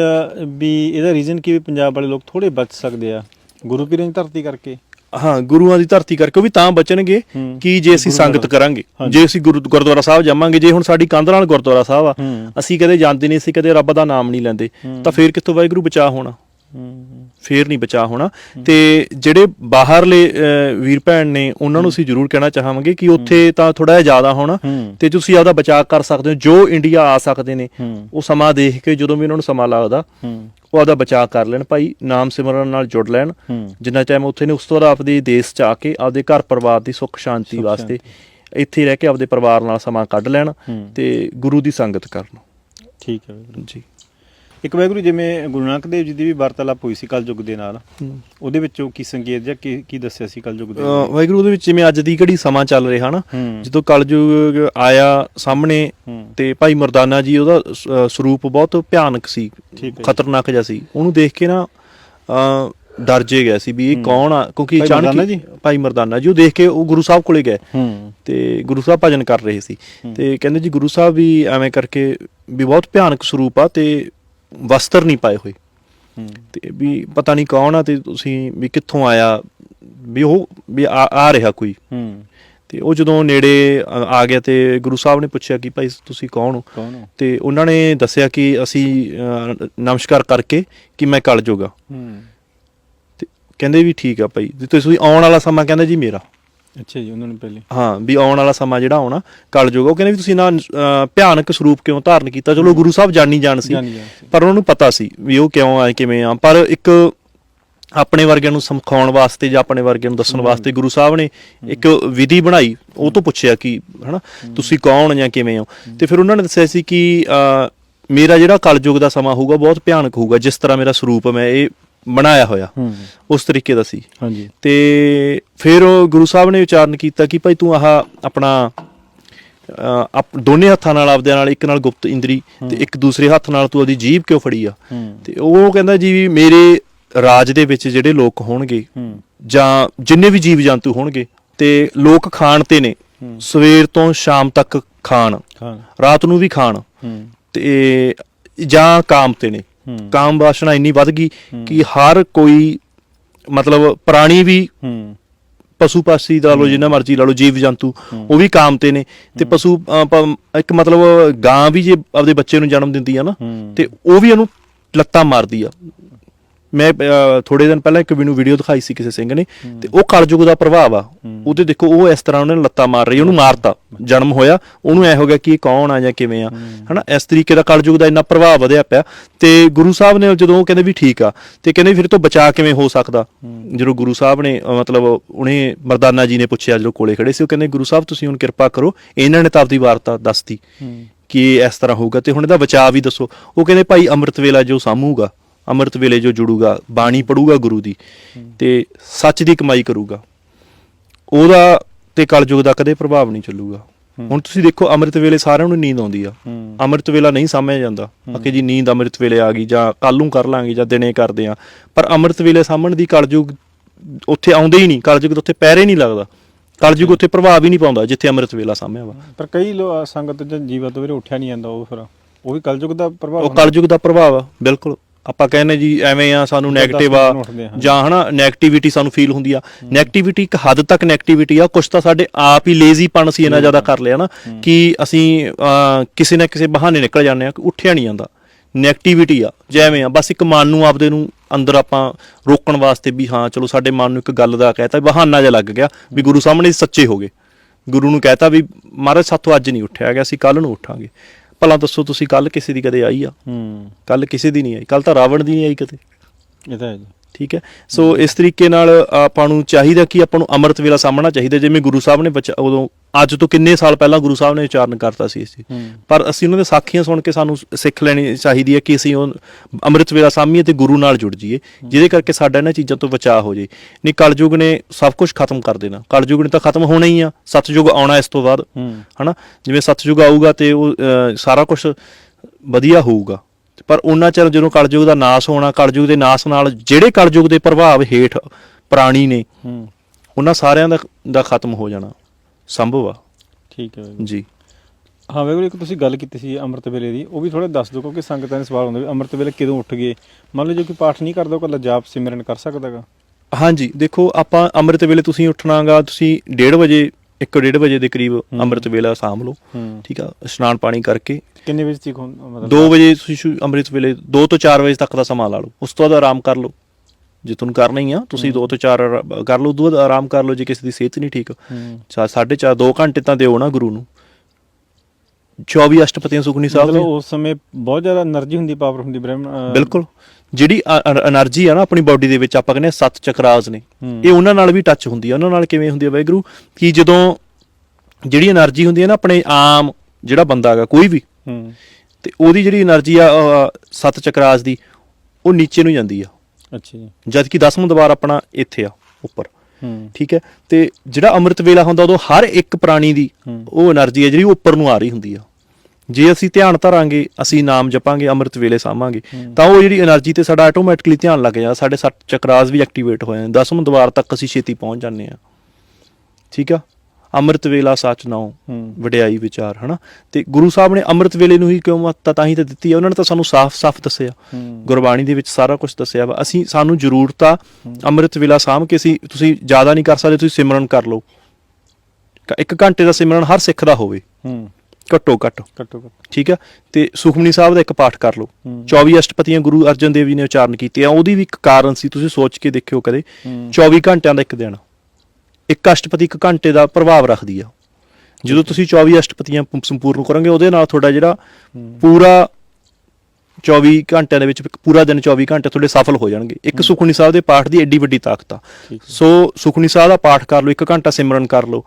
ਵੀ ਇਹਦਾ ਰੀਜ਼ਨ ਕੀ ਵੀ ਪੰਜਾਬ ਵਾਲੇ ਲੋਕ ਥੋੜੇ ਬਚ ਸਕਦੇ ਆ? ਗੁਰੂ ਪੀਰਾਂ ਦੀ ਧਰਤੀ ਕਰਕੇ? ਹਾਂ ਗੁਰੂਆਂ ਦੀ ਧਰਤੀ ਕਰਕੇ ਉਹ ਵੀ ਤਾਂ ਬਚਣਗੇ। ਕਿ ਜੇ ਅਸੀਂ ਸੰਗਤ ਕਰਾਂਗੇ। ਜੇ ਅਸੀਂ ਗੁਰੂ ਗੁਰਦੁਆਰਾ ਸਾਹਿਬ ਜਾਵਾਂਗੇ ਜੇ ਹੁਣ ਸਾਡੀ ਕੰਧ ਨਾਲ ਗੁਰਦੁਆਰਾ ਸਾਹਿਬ ਆ। ਅਸੀਂ ਕਦੇ ਜਾਂਦੇ ਨਹੀਂ ਅਸੀਂ ਕਦੇ ਰੱਬ ਦਾ ਨਾਮ ਨਹੀਂ ਲੈਂਦੇ। ਤਾਂ ਫੇਰ ਕਿੱਥੋਂ ਵਾਹਿਗੁਰੂ ਬਚਾ ਹੋਣਾ? ਫੇਰ ਨਹੀਂ ਬਚਾ ਹੋਣਾ। ਤੇ ਜਿਹੜੇ ਬਾਹਰਲੇ ਵੀਰ ਭੈਣ ਨੇ ਉਹਨਾਂ ਨੂੰ ਅਸੀਂ ਜ਼ਰੂਰ ਕਹਿਣਾ ਚਾਹਾਂਗੇ ਕਿ ਉੱਥੇ ਤਾਂ ਥੋੜਾ ਜਿਹਾ ਜ਼ਿਆਦਾ ਹੋਣਾ। ਤੇ ਤੁਸੀਂ ਆਪਦਾ ਬਚਾਅ ਕਰ ਸਕਦੇ ਹੋ ਜੋ ਇੰਡੀਆ ਆ ਸਕਦੇ ਨੇ। ਉਹ ਸਮਾਂ ਦੇਖ ਕੇ ਜਦੋਂ ਵੀ ਉਹਨਾਂ ਨੂੰ ਸਮਾਂ ਲੱਗਦਾ। ਉਹ ਆਪਦਾ ਬਚਾਅ ਕਰ ਲੈਣ ਭਾਈ ਨਾਮ ਸਿਮਰਨ ਨਾਲ ਜੁੜ ਲੈਣ। ਜਿੰਨਾ ਟਾਈਮ ਉੱਥੇ ਨੇ ਉਸ ਤੋਂ ਬਾਅਦ ਆਪਦੇ ਦੇਸ਼ ਚ ਆ ਕੇ ਆਪਦੇ ਘਰ ਪਰਿਵਾਰ ਦੀ ਸੁੱਖ ਸ਼ਾਂਤੀ ਵਾਸਤੇ ਇੱਥੇ ਰਹਿ ਕੇ ਆਪਦੇ ਪਰਿਵਾਰ ਨਾਲ ਸਮਾਂ ਕੱਢ ਲੈਣ। ਤੇ ਗੁਰੂ ਦੀ ਸੰਗਤ ਕਰਨ। ਠੀਕ ਹੈ ਜੀ। ਇੱਕ ਵਾਹਿਗੁਰੂ ਜਿਵੇਂ ਗੁਰੂ ਨਾਨਕ ਦੇਵ ਜੀ ਦੀ ਵੀ ਵਾਰਤਾਲਾਪ ਹੋਈ ਸੀ ਕਲਯੁਗ ਦੇ ਨਾਲ ਉਹਦੇ ਵਿੱਚੋਂ ਕੀ ਸੰਕੇਤ ਜਾਂ ਕੀ ਕੀ ਦੱਸਿਆ ਸੀ ਕਲਯੁਗ ਦੇ ਵਾਹਿਗੁਰੂ ਉਹਦੇ ਵਿੱਚ ਜਿਵੇਂ ਅੱਜ ਦੀ ਘੜੀ ਸਮਾਂ ਚੱਲ ਰਿਹਾ ਨਾ ਹੂੰ। ਜਦੋਂ ਕਲਯੁਗ ਆਇਆ ਸਾਹਮਣੇ ਹੂੰ। ਤੇ ਭਾਈ ਮਰਦਾਨਾ ਜੀ ਉਹਦਾ ਸ- ਅਹ ਸਰੂਪ ਬਹੁਤ ਭਿਆਨਕ ਸੀ ਠੀਕ ਹੈ ਜੀ। ਖਤਰਨਾਕ ਜਿਹਾ ਸੀ। ਉਹਨੂੰ ਦੇਖ ਕੇ ਨਾ ਅਹ ਡਰ ਜੇ ਗਿਆ ਸੀ ਵੀ ਇਹ ਕੌਣ ਆ ਕਿਉਂਕਿ ਭਾਈ ਅਚਾਨਕ ਮਰਦਾਨਾ ਹੀ- ਜੀ? ਭਾਈ ਮਰਦਾਨਾ ਜੀ ਉਹ ਦੇਖ ਕੇ ਉਹ ਗੁਰੂ ਸਾਹਿਬ ਕੋਲੇ ਗਏ ਹੂੰ। ਤੇ ਗੁਰੂ ਸਾਹਿਬ ਭਜਨ ਕਰ ਰਹੇ ਸੀ। ਤੇ ਕਹਿੰਦੇ ਜੀ ਗੁਰੂ ਸਾਹਿਬ ਵੀ ਐਵੇਂ ਕਰਕੇ ਵੀ ਬਹੁਤ ਭਿਆਨਕ ਸਰੂਪ ਆ ਤੇ ਵਸਤਰ ਨਹੀਂ ਪਾਏ ਹੋਏ। ਹੂੰ। ਤੇ ਵੀ ਪਤਾ ਨਹੀਂ ਕੌਣ ਆ ਤੇ ਤੁਸੀਂ ਵੀ ਕਿੱਥੋਂ ਆਇਆ ਵੀ ਉਹ ਵੀ ਆ ਰਿਹਾ ਕੋਈ। ਤੇ ਉਹ ਜਦੋਂ ਨੇੜੇ ਆ ਗਿਆ ਤੇ ਗੁਰੂ ਸਾਹਿਬ ਨੇ ਪੁੱਛਿਆ ਕਿ ਭਾਈ ਤੁਸੀਂ ਕੌਣ ਹੋ? ਤੇ ਉਹਨਾਂ ਨੇ ਦੱਸਿਆ ਕਿ ਅਸੀਂ ਨਮਸਕਾਰ ਕਰਕੇ ਕਿ ਮੈਂ ਕਲ ਜੋਗਾ ਹੂੰ। ਤੇ ਕਹਿੰਦੇ ਵੀ ਠੀਕ ਆ ਭਾਈ ਤੇ ਤੁਸੀਂ ਆਉਣ ਵਾਲਾ ਸਮਾਂ ਕਹਿੰਦਾ ਜੀ ਮੇਰਾ। ਅੱਛਾ ਜੀ ਉਹਨਾਂ ਨੇ ਪਹਿਲੇ। ਹਾਂ ਵੀ ਆਉਣ ਵਾਲਾ ਸਮਾਂ ਜਿਹੜਾ ਆਉਣਾ ਕਲ ਜੋਗਾ ਉਹ ਕਹਿੰਦੇ ਵੀ ਤੁਸੀਂ ਨਾ ਭਿਆਨਕ ਸਰੂਪ ਕਿਉਂ ਧਾਰਨ ਕੀਤਾ? ਚਲੋ ਗੁਰੂ ਸਾਹਿਬ ਜਾਣੀ ਜਾਣ ਸੀ ਜਾਣੀ ਜਾਣ ਸੀ। ਪਰ ਉਹਨਾਂ ਨੂੰ ਪਤਾ ਸੀ ਵੀ ਉਹ ਕਿਉਂ ਆਏ ਕਿਵੇਂ ਆ। ਪਰ ਇੱਕ ਆਪਣੇ ਵਰਗਿਆਂ ਨੂੰ ਸਮਖਾਉਣ ਵਾਸਤੇ ਜਾਂ ਆਪਣੇ ਵਰਗਿਆਂ ਨੂੰ ਦੱਸਣ ਵਾਸਤੇ ਗੁਰੂ ਸਾਹਿਬ ਨੇ ਇੱਕ ਵਿਧੀ ਬਣਾਈ ਉਹ ਤੋਂ ਪੁੱਛਿਆ ਕਿ ਹਨਾ ਤੁਸੀਂ ਕੌਣ ਜਾਂ ਕਿਵੇਂ ਹੋ? ਤੇ ਫਿਰ ਉਹਨਾਂ ਨੇ ਦੱਸਿਆ ਸੀ ਕਿ ਅ, ਮੇਰਾ ਜਿਹੜਾ ਕਲਯੁਗ ਦਾ ਸਮਾਂ ਹੋਊਗਾ ਬਹੁਤ ਭਿਆਨਕ ਹੋਊਗਾ ਜਿਸ ਤਰ੍ਹਾਂ ਮੇਰਾ ਸਰੂਪ ਮੈਂ ਇਹ ਬਣਾਇਆ ਹੋਇਆ। ਉਸ ਤਰੀਕੇ ਦਾ ਸੀ। ਹਾਂਜੀ। ਤੇ ਫਿਰ ਉਹ ਗੁਰੂ ਸਾਹਿਬ ਨੇ ਵਿਚਾਰਨ ਕੀਤਾ ਕਿ ਭਾਈ ਤੂੰ ਆਹ ਆਪਣਾ ਅਹ, ਆਪ ਦੋਨੇ ਹੱਥਾਂ ਨਾਲ ਆਪਦੇ ਨਾਲ ਇੱਕ ਨਾਲ ਗੁਪਤ ਇੰਦਰੀ ਤੇ ਇੱਕ ਦੂਸਰੇ ਹੱਥ ਨਾਲ ਤੂੰ ਉਹਦੀ ਜੀਭ ਕਿਉਂ ਫੜੀ ਆ? ਤੇ ਉਹ ਕਹਿੰਦਾ ਜੀ ਵੀ ਮੇਰੇ ਰਾਜ ਦੇ ਵਿੱਚ ਜਿਹੜੇ ਲੋਕ ਹੋਣਗੇ ਜਾਂ ਜਿੰਨੇ ਵੀ ਜੀਵ ਜੰਤੂ ਹੋਣਗੇ ਤੇ ਲੋਕ ਖਾਣ ਤੇ ਨੇ ਸਵੇਰ ਤੋਂ ਸ਼ਾਮ ਤੱਕ ਖਾਣ ਹਾਂ ਰਾਤ ਨੂੰ ਵੀ ਖਾਣ ਹੂੰ। ਤੇ ਜਾਂ ਕਾਮ ਤੇ ਨੇ। ਕਾਮ ਵਾਸ਼ਨਾ ਇੰਨੀ ਵੱਧ ਗਈ ਕਿ ਹਰ ਕੋਈ ਮਤਲਬ ਪ੍ਰਾਣੀ ਵੀ ਪਸ਼ੂ ਪਾਸੀ ਦਾ ਲੋ ਜਿੰਨਾ ਮਰਜ਼ੀ ਲਾ ਲਓ ਜੀਵ ਜੰਤੂ ਉਹ ਵੀ ਕਾਮ ਤੇ ਨੇ। ਤੇ ਪਸ਼ੂ ਇੱਕ ਮਤਲਬ ਗਾਂ ਵੀ ਜੇ ਆਪਦੇ ਬੱਚੇ ਨੂੰ ਜਨਮ ਦਿੰਦੀ ਆ ਨਾ। ਤੇ ਉਹ ਵੀ ਉਹਨੂੰ ਲੱਤਾਂ ਮਾਰਦੀ ਆ। ਮੈਂ ਥੋੜੇ ਦਿਨ ਪਹਿਲਾਂ ਇੱਕ ਮੈਨੂੰ ਵੀਡੀਓ ਦਿਖਾਈ ਸੀ ਕਿਸੇ ਸਿੰਘ ਨੇ ਤੇ ਉਹ ਕਲਯੁਗ ਦਾ ਪ੍ਰਭਾਵ ਆ। ਉਹਦੇ ਦੇਖੋ ਉਹ ਇਸ ਤਰ੍ਹਾਂ ਉਹਨੇ ਲੱਤਾਂ ਮਾਰ ਰਹੀ ਉਹਨੂੰ ਮਾਰਤਾ ਜਨਮ ਹੋਇਆ ਉਹਨੂੰ ਐ ਹੋ ਗਿਆ ਕਿ ਇਹ ਕੌਣ ਆ ਜਾਂ ਕਿਵੇਂ ਆ। ਹਨਾ ਇਸ ਤਰੀਕੇ ਦਾ ਕਲਯੁਗ ਦਾ ਇੰਨਾ ਪ੍ਰਭਾਵ ਵਧਿਆ ਪਿਆ। ਤੇ ਗੁਰੂ ਸਾਹਿਬ ਨੇ ਜਦੋਂ ਉਹ ਕਹਿੰਦੇ ਵੀ ਠੀਕ ਆ ਤੇ ਕਹਿੰਦੇ ਫਿਰ ਤੋਂ ਬਚਾ ਕਿਵੇਂ ਹੋ ਸਕਦਾ? ਜਦੋਂ ਗੁਰੂ ਸਾਹਿਬ ਨੇ ਮਤਲਬ ਉਹਨੇ ਮਰਦਾਨਾ ਜੀ ਨੇ ਪੁੱਛਿਆ ਜਦੋਂ ਕੋਲੇ ਖੜੇ ਸੀ ਉਹ ਕਹਿੰਦੇ ਗੁਰੂ ਸਾਹਿਬ ਤੁਸੀਂ ਹੁਣ ਕਿਰਪਾ ਕਰੋ ਇਹਨਾਂ ਨੇ ਤਾਂ ਆਪਦੀ ਵਾਰਤਾ ਦੱਸਤੀ ਕਿ ਇਸ ਤਰ੍ਹਾਂ ਹੋਊਗਾ ਤੇ ਹੁਣ ਇਹਦਾ ਬਚਾਅ ਵੀ ਦੱਸੋ। ਉਹ ਕਹਿੰਦੇ ਭਾਈ ਅੰਮ੍ਰਿਤ ਵੇਲਾ ਜੋ ਸਾਮੂਗਾ ਅੰਮ੍ਰਿਤ ਵੇਲੇ ਜੋ ਜੁੜੂਗਾ ਬਾਣੀ ਪੜੂਗਾ ਗੁਰੂ ਦੀ ਤੇ ਸੱਚ ਦੀ ਕਮਾਈ ਕਰੂਗਾ। ਉਹਦਾ ਤੇ ਕਲਯੁਗ ਦਾ ਕਦੇ ਪ੍ਰਭਾਵ ਨਹੀਂ ਚੱਲੂਗਾ। ਹੁਣ ਤੁਸੀਂ ਦੇਖੋ ਅੰਮ੍ਰਿਤ ਵੇਲੇ ਸਾਰਿਆਂ ਨੂੰ ਨੀਂਦ ਆਉਂਦੀ ਆ। ਅੰਮ੍ਰਿਤ ਵੇਲਾ ਨਹੀਂ ਸਮਝਿਆ ਜਾਂਦਾ। ਕਿ ਜੀ ਨੀਂਦ ਅੰਮ੍ਰਿਤ ਵੇਲੇ ਆ ਗਈ ਜਾਂ ਕੱਲ ਨੂੰ ਕਰ ਲਾਂਗੇ ਜਾਂ ਦਿਨੇ ਕਰਦੇ ਆ। ਪਰ ਅੰਮ੍ਰਿਤ ਵੇਲੇ ਸਾਹਮਣ ਦੀ ਕਲਯੁਗ ਉੱਥੇ ਆਉਂਦੇ ਹੀ ਨਹੀਂ। ਕਲਯੁਗ ਉੱਥੇ ਪੈਰੇ ਨਹੀਂ ਲੱਗਦਾ। ਕਲਯੁਗ ਉੱਥੇ ਪ੍ਰਭਾਵ ਹੀ ਨਹੀਂ ਪਾਉਂਦਾ ਜਿੱਥੇ ਅੰਮ੍ਰਿਤ ਵੇਲਾ ਸਾਹਮਣੇ ਵਾ। ਪਰ ਕਈ ਲੋ ਸੰਗਤ ਜਾਂ ਜੀਵਾਂ ਤੋਂ ਵੀਰੇ ਉੱਠਿਆ ਨਹੀਂ ਜਾਂਦਾ ਉਹ ਫਿਰ ਉਹ ਵੀ ਕਲਯੁਗ ਦਾ ਪ੍ਰਭਾਵ ਉਹ। ਕਲਯੁਗ ਦਾ ਪ੍ਰਭਾਵ ਆ ਬਿਲਕੁਲ। ਆਪਾਂ ਕਹਿੰਦੇ ਜੀ ਐਵੇਂ ਆ ਸਾਨੂੰ ਨੈਗੇਟਿਵ ਆ ਜਾਂ ਹਨਾ ਨੈਗੇਟਿਵਿਟੀ ਸਾਨੂੰ ਫੀਲ ਹੁੰਦੀ ਆ। ਨੈਗੇਟਿਵਿਟੀ ਇੱਕ ਹੱਦ ਤੱਕ ਨੈਗੇਟਿਵਿਟੀ ਆ ਕੁਝ ਤਾਂ ਸਾਡੇ ਆਪ ਹੀ ਲੇਜ਼ੀਪਨ ਸੀ ਇੰਨਾ ਜ਼ਿਆਦਾ ਕਰ ਲਿਆ ਨਾ ਕਿ ਅਸੀਂ ਕਿਸੇ ਨਾ ਕਿਸੇ ਬਹਾਨੇ ਨਿਕਲ ਜਾਂਦੇ ਆ ਕਿ ਉੱਠਿਆ ਨਹੀਂ ਜਾਂਦਾ। ਨੈਗੇਟਿਵਿਟੀ ਆ ਜਿਵੇਂ ਆ ਬਸ ਇੱਕ ਮਨ ਨੂੰ ਆਪਦੇ ਨੂੰ ਅੰਦਰ ਆਪਾਂ ਰੋਕਣ ਵਾਸਤੇ ਵੀ ਹਾਂ ਚਲੋ ਸਾਡੇ ਮਨ ਨੂੰ ਇੱਕ ਗੱਲ ਦਾ ਕਹਿਤਾ ਬਹਾਨਾ ਜਿਹਾ ਲੱਗ ਗਿਆ ਵੀ ਗੁਰੂ ਸਾਹਮਣੇ ਸੱਚੇ ਹੋ ਗਏ। ਗੁਰੂ ਨੂੰ ਕਹਿਤਾ ਵੀ ਮਹਾਰਾਜ ਸਾਥੋਂ ਅੱਜ ਨਹੀਂ ਉੱਠਿਆ ਗਿਆ ਅਸੀਂ ਕੱਲ ਨੂੰ ਉੱਠਾਂਗੇ। ਭਲਾ ਦੱਸੋ ਤੁਸੀਂ ਕੱਲ ਕਿਸੇ ਦੀ ਕਦੇ ਆਈ ਆ? ਹੂੰ। ਕੱਲ ਕਿਸੇ ਦੀ ਨਹੀਂ ਆਈ। ਕੱਲ ਤਾਂ ਰਾਵਣ ਦੀ ਨਹੀਂ ਆਈ ਕਦੇ। ਇਹ ਤਾਂ ਹੈ ਜੀ। ਠੀਕ ਹੈ। ਸੋ ਇਸ ਤਰੀਕੇ ਨਾਲ ਆਪਾਂ ਨੂੰ ਚਾਹੀਦਾ ਕਿ ਆਪਾਂ ਨੂੰ ਅੰਮ੍ਰਿਤ ਵੇਲਾ ਸਾਹਮਣਾ ਚਾਹੀਦਾ। ਜਿਵੇਂ ਗੁਰੂ ਸਾਹਿਬ ਨੇ ਬਚਾ- ਉਦੋਂ ਅੱਜ ਤੋਂ ਕਿੰਨੇ ਸਾਲ ਪਹਿਲਾਂ ਗੁਰੂ ਸਾਹਿਬ ਨੇ ਉਚਾਰਨ ਕਰਤਾ ਸੀ ਇਸ ਚੀਜ਼ ਪਰ ਅਸੀਂ ਉਹਨਾਂ ਦੇ ਸਾਖੀਆਂ ਸੁਣ ਕੇ ਸਾਨੂੰ ਸਿੱਖ ਲੈਣੀ ਚਾਹੀਦੀ ਹੈ ਕਿ ਅਸੀਂ ਉਹ ਅੰਮ੍ਰਿਤ ਵੇਲਾ ਸਾਹਮੀਏ ਤੇ ਗੁਰੂ ਨਾਲ ਜੁੜ ਜਾਈਏ ਜਿਹਦੇ ਕਰਕੇ ਸਾਡਾ ਇਹਨਾਂ ਚੀਜ਼ਾਂ ਤੋਂ ਬਚਾਅ ਹੋ ਜੇ ਨਹੀਂ ਕਲਯੁਗ ਨੇ ਸਭ ਕੁਝ ਖਤਮ ਕਰ ਦੇਣਾ। ਕਲਯੁਗ ਨੇ ਤਾਂ ਖਤਮ ਹੋਣਾ ਹੀ ਆ। ਸਤਯੁਗ ਆਉਣਾ ਇਸ ਤੋਂ ਬਾਅਦ। ਹਨਾ? ਜਿਵੇਂ ਸਤਯੁਗ ਆਊਗਾ ਤੇ ਉਹ ਸਾਰਾ ਕੁਝ ਵਧੀਆ ਹੋਊਗਾ। ਪਰ ਉਹਨਾਂ ਚਿਰ ਜਦੋਂ ਕਲਯੁਗ ਦਾ ਨਾਸ ਹੋਣਾ ਕਲਯੁਗ ਦੇ ਨਾਸ ਨਾਲ ਜਿਹੜੇ ਕਲਯੁਗ ਦੇ ਪ੍ਰਭਾਵ ਹੇਠ ਪ੍ਰਾਣੀ ਨੇ ਹੂੰ। ਉਹਨਾਂ ਸਾਰਿਆਂ ਦਾ ਦਾ ਖਤਮ ਹੋ ਜਾਣਾ। ਸੰਭਵ ਆ। ਠੀਕ ਹੈ। ਜੀ। ਹਾਂ ਵੇਖੋ ਇੱਕ ਤੁਸੀਂ ਗੱਲ ਕੀਤੀ ਸੀ ਅੰਮ੍ਰਿਤ ਵੇਲੇ ਦੀ ਉਹ ਵੀ ਥੋੜਾ ਦੱਸ ਦਿਓ ਕਿਉਂਕਿ ਸੰਗਤਾਂ ਦੇ ਸਵਾਲ ਹੁੰਦੇ ਵੀ ਅੰਮ੍ਰਿਤ ਵੇਲੇ ਕਦੋਂ ਉੱਠ ਗਏ? ਮੰਨ ਲਓ ਜੇ ਕੋਈ ਪਾਠ ਨਹੀਂ ਕਰਦਾ ਉਹ ਕੱਲਾ ਜਾਪ ਸਿਮਰਨ ਕਰ ਸਕਦਾਗਾ। ਹਾਂਜੀ ਦੇਖੋ ਆਪਾਂ ਅੰਮ੍ਰਿਤ ਵੇਲੇ ਤੁਸੀਂ ਉੱਠਣਾਗਾ ਤੁਸੀਂ 1:30 ਵਜੇ 1:30 ਵਜੇ ਦੇ ਕਰੀਬ ਅੰਮ੍ਰਿਤ ਵੇਲਾ ਸਾਂਭ ਲਓ ਠੀਕ ਆ? ਇਸ਼ਨਾਨ ਪਾਣੀ ਕਰਕੇ। ਕਿੰਨੇ ਵਜੇ ਤੱਕ ਮਤਲਬ? 2 ਵਜੇ ਤੁਸੀਂ ਅੰਮ੍ਰਿਤ ਵੇਲੇ 2 ਤੋਂ 4 ਵਜੇ ਤੱਕ ਦਾ ਸਮਾਂ ਲਾ ਲਓ। ਉਸ ਤੋਂ ਬਾਅਦ ਆਰਾਮ ਕਰ ਲਓ। ਜੇ ਤੁਹਾਨੂੰ ਕਰਨਾ ਹੀ ਆ ਤੁਸੀਂ 2 ਤੋਂ 4 ਕਰ ਲਓ। ਉਦੋਂ ਆਰਾਮ ਕਰ ਲਓ ਜੇ ਕਿਸੇ ਦੀ ਸਿਹਤ ਨਹੀਂ ਠੀਕ। 4.5 2 ਘੰਟੇ ਤਾਂ ਦਿਓ ਨਾ ਗੁਰੂ ਨੂੰ। 24 ਅਸ਼ਟਪਤੀਆਂ ਸੁਖਨੀ ਸਾਹਿਬ ਉਸ ਸਮੇਂ ਬਹੁਤ ਜ਼ਿਆਦਾ એનર્ਜੀ ਹੁੰਦੀ ਪਾਵਰ ਹੁੰਦੀ ਬ੍ਰਹਮ ਬਿਲਕੁਲ। ਜਿਹੜੀ એનર્ਜੀ ਆ ਨਾ ਆਪਣੀ ਬਾਡੀ ਦੇ ਵਿੱਚ ਆਪਾਂ ਕਹਿੰਦੇ ਸੱਤ ਚਕਰਾਜ਼ ਨੇ। ਇਹ ਉਹਨਾਂ ਨਾਲ ਵੀ ਟੱਚ ਹੁੰਦੀ ਆ। ਉਹਨਾਂ ਨਾਲ ਕਿਵੇਂ ਹੁੰਦੀ ਆ ਵੈਗਰੂ ਕਿ ਜਦੋਂ ਜਿਹੜੀ એનર્ਜੀ ਹੁੰਦੀ ਹੈ ਨਾ ਆਪਣੇ ਆਮ ਜਿਹੜਾ ਬੰਦਾ ਹੈਗਾ ਕੋਈ ਵੀ ਤੇ ਉਹਦੀ ਜਿਹੜੀ એનર્ਜੀ ਆ ਸੱਤ ਚਕਰਾਜ਼ ਦੀ ਉਹ ਨੀਚੇ ਨੂੰ ਜਾਂਦੀ ਆ। ਅੱਛਾ ਜੀ। ਜਦ 10ਵਾਂ ਦਵਾਰ ਆਪਣਾ ਇੱਥੇ ਆ ਉੱਪਰ। ਠੀਕ ਹੈ? ਤੇ ਜਿਹੜਾ ਅੰਮ੍ਰਿਤ ਵੇਲਾ ਹੁੰਦਾ ਉਦੋਂ ਹਰ ਇੱਕ ਪ੍ਰਾਣੀ ਦੀ ਉਹ એનર્ਜੀ ਹੈ ਜਿਹੜੀ ਉੱਪਰ ਨੂੰ ਆ ਰਹੀ ਹੁੰਦੀ ਆ। ਜੇ ਅਸੀਂ ਧਿਆਨ ਧਰਾਂਗੇ ਅਸੀਂ ਨਾਮ ਜਪਾਂਗੇ ਅੰਮ੍ਰਿਤ ਵੇਲੇ ਸਾਮਾਂਗੇ ਤਾਂ ਉਹ ਜਿਹੜੀ એનર્ਜੀ ਤੇ ਸਾਡਾ ਆਟੋਮੈਟਿਕਲੀ ਧਿਆਨ ਲੱਗ ਜਾਂਦਾ ਸਾਡੇ ਸੱਤ ਚਕਰਾਸ ਵੀ ਐਕਟੀਵੇਟ ਹੋ ਜਾਂਦੇ ਦਸਮ ਦਵਾਰ ਤੱਕ ਅਸੀਂ ਛੇਤੀ ਪਹੁੰਚ ਜਾਂਦੇ ਆ ਠੀਕ ਆ? ਅੰਮ੍ਰਿਤ ਵੇਲਾ ਸੱਚ ਨਾਉ ਵਡਿਆਈ ਵਿਚਾਰ ਹਨਾ? ਤੇ ਗੁਰੂ ਸਾਹਿਬ ਨੇ ਅੰਮ੍ਰਿਤ ਵੇਲੇ ਨੂੰ ਹੀ ਕਿਉਂ ਮਹੱਤਤਾ ਤਾਂ ਹੀ ਤਾਂ ਦਿੱਤੀ ਹੈ ਉਹਨਾਂ ਨੇ ਤਾਂ ਸਾਨੂੰ ਸਾਫ਼-ਸਾਫ਼ ਦੱਸਿਆ। ਗੁਰਬਾਣੀ ਦੇ ਵਿੱਚ ਸਾਰਾ ਕੁਝ ਦੱਸਿਆ ਵਾ। ਅਸੀਂ ਸਾਨੂੰ ਜ਼ਰੂਰਤ ਆ ਅੰਮ੍ਰਿਤ ਵੇਲਾ ਸਾਂਭ ਕੇ ਅਸੀਂ ਤੁਸੀਂ ਜ਼ਿਆਦਾ ਨਹੀਂ ਕਰ ਸਕਦੇ ਤੁਸੀਂ ਸਿਮਰਨ ਕਰ ਲਓ। ਇੱਕ ਘੰਟੇ ਦਾ ਸਿਮਰਨ ਹਰ ਸਿੱਖ ਦਾ ਹੋਵੇ। ਘੱਟੋ ਘੱਟ। ਘੱਟੋ ਘੱਟ। ਠੀਕ ਆ? ਤੇ ਸੁਖਮਨੀ ਸਾਹਿਬ ਦਾ ਇੱਕ ਪਾਠ ਕਰ ਲਓ। ਹੂੰ। 24 ਅਸ਼ਟਪਤੀਆਂ ਗੁਰੂ ਅਰਜਨ ਦੇਵ ਜੀ ਨੇ ਉਚਾਰਨ ਕੀਤੇ ਆ। ਉਹਦੀ ਵੀ ਇੱਕ ਕਾਰਨ ਸੀ ਤੁਸੀਂ ਸੋਚ ਕੇ ਦੇਖਿਓ ਕਦੇ। ਹੂੰ। 24 ਘੰਟਿਆਂ ਦਾ ਇੱਕ ਦਿਨ। ਇੱਕ ਅਸ਼ਟਪਤੀ ਇੱਕ ਘੰਟੇ ਦਾ ਪ੍ਰਭਾਵ ਰੱਖਦੀ ਆ। ਜਦੋਂ ਤੁਸੀਂ 24 ਅਸ਼ਟਪਤੀਆਂ ਸੰਪੂਰਨ ਕਰੋਗੇ ਉਹਦੇ ਨਾਲ ਤੁਹਾਡਾ ਜਿਹੜਾ ਪੂਰਾ 24 ਘੰਟਿਆਂ ਦੇ ਵਿੱਚ ਇੱਕ ਪੂਰਾ ਦਿਨ 24 ਘੰਟੇ ਤੁਹਾਡੇ ਸਫਲ ਹੋ ਜਾਣਗੇ। ਇੱਕ ਸੁਖਮਨੀ ਸਾਹਿਬ ਦੇ ਪਾਠ ਦੀ ਐਡੀ ਵੱਡੀ ਤਾਕਤ ਆ। ਸੋ ਸੁਖਮਨੀ ਸਾਹਿਬ ਦਾ ਪਾਠ ਕਰ ਲਓ ਇੱਕ ਘੰਟਾ ਸਿਮਰਨ ਕਰ ਲਓ।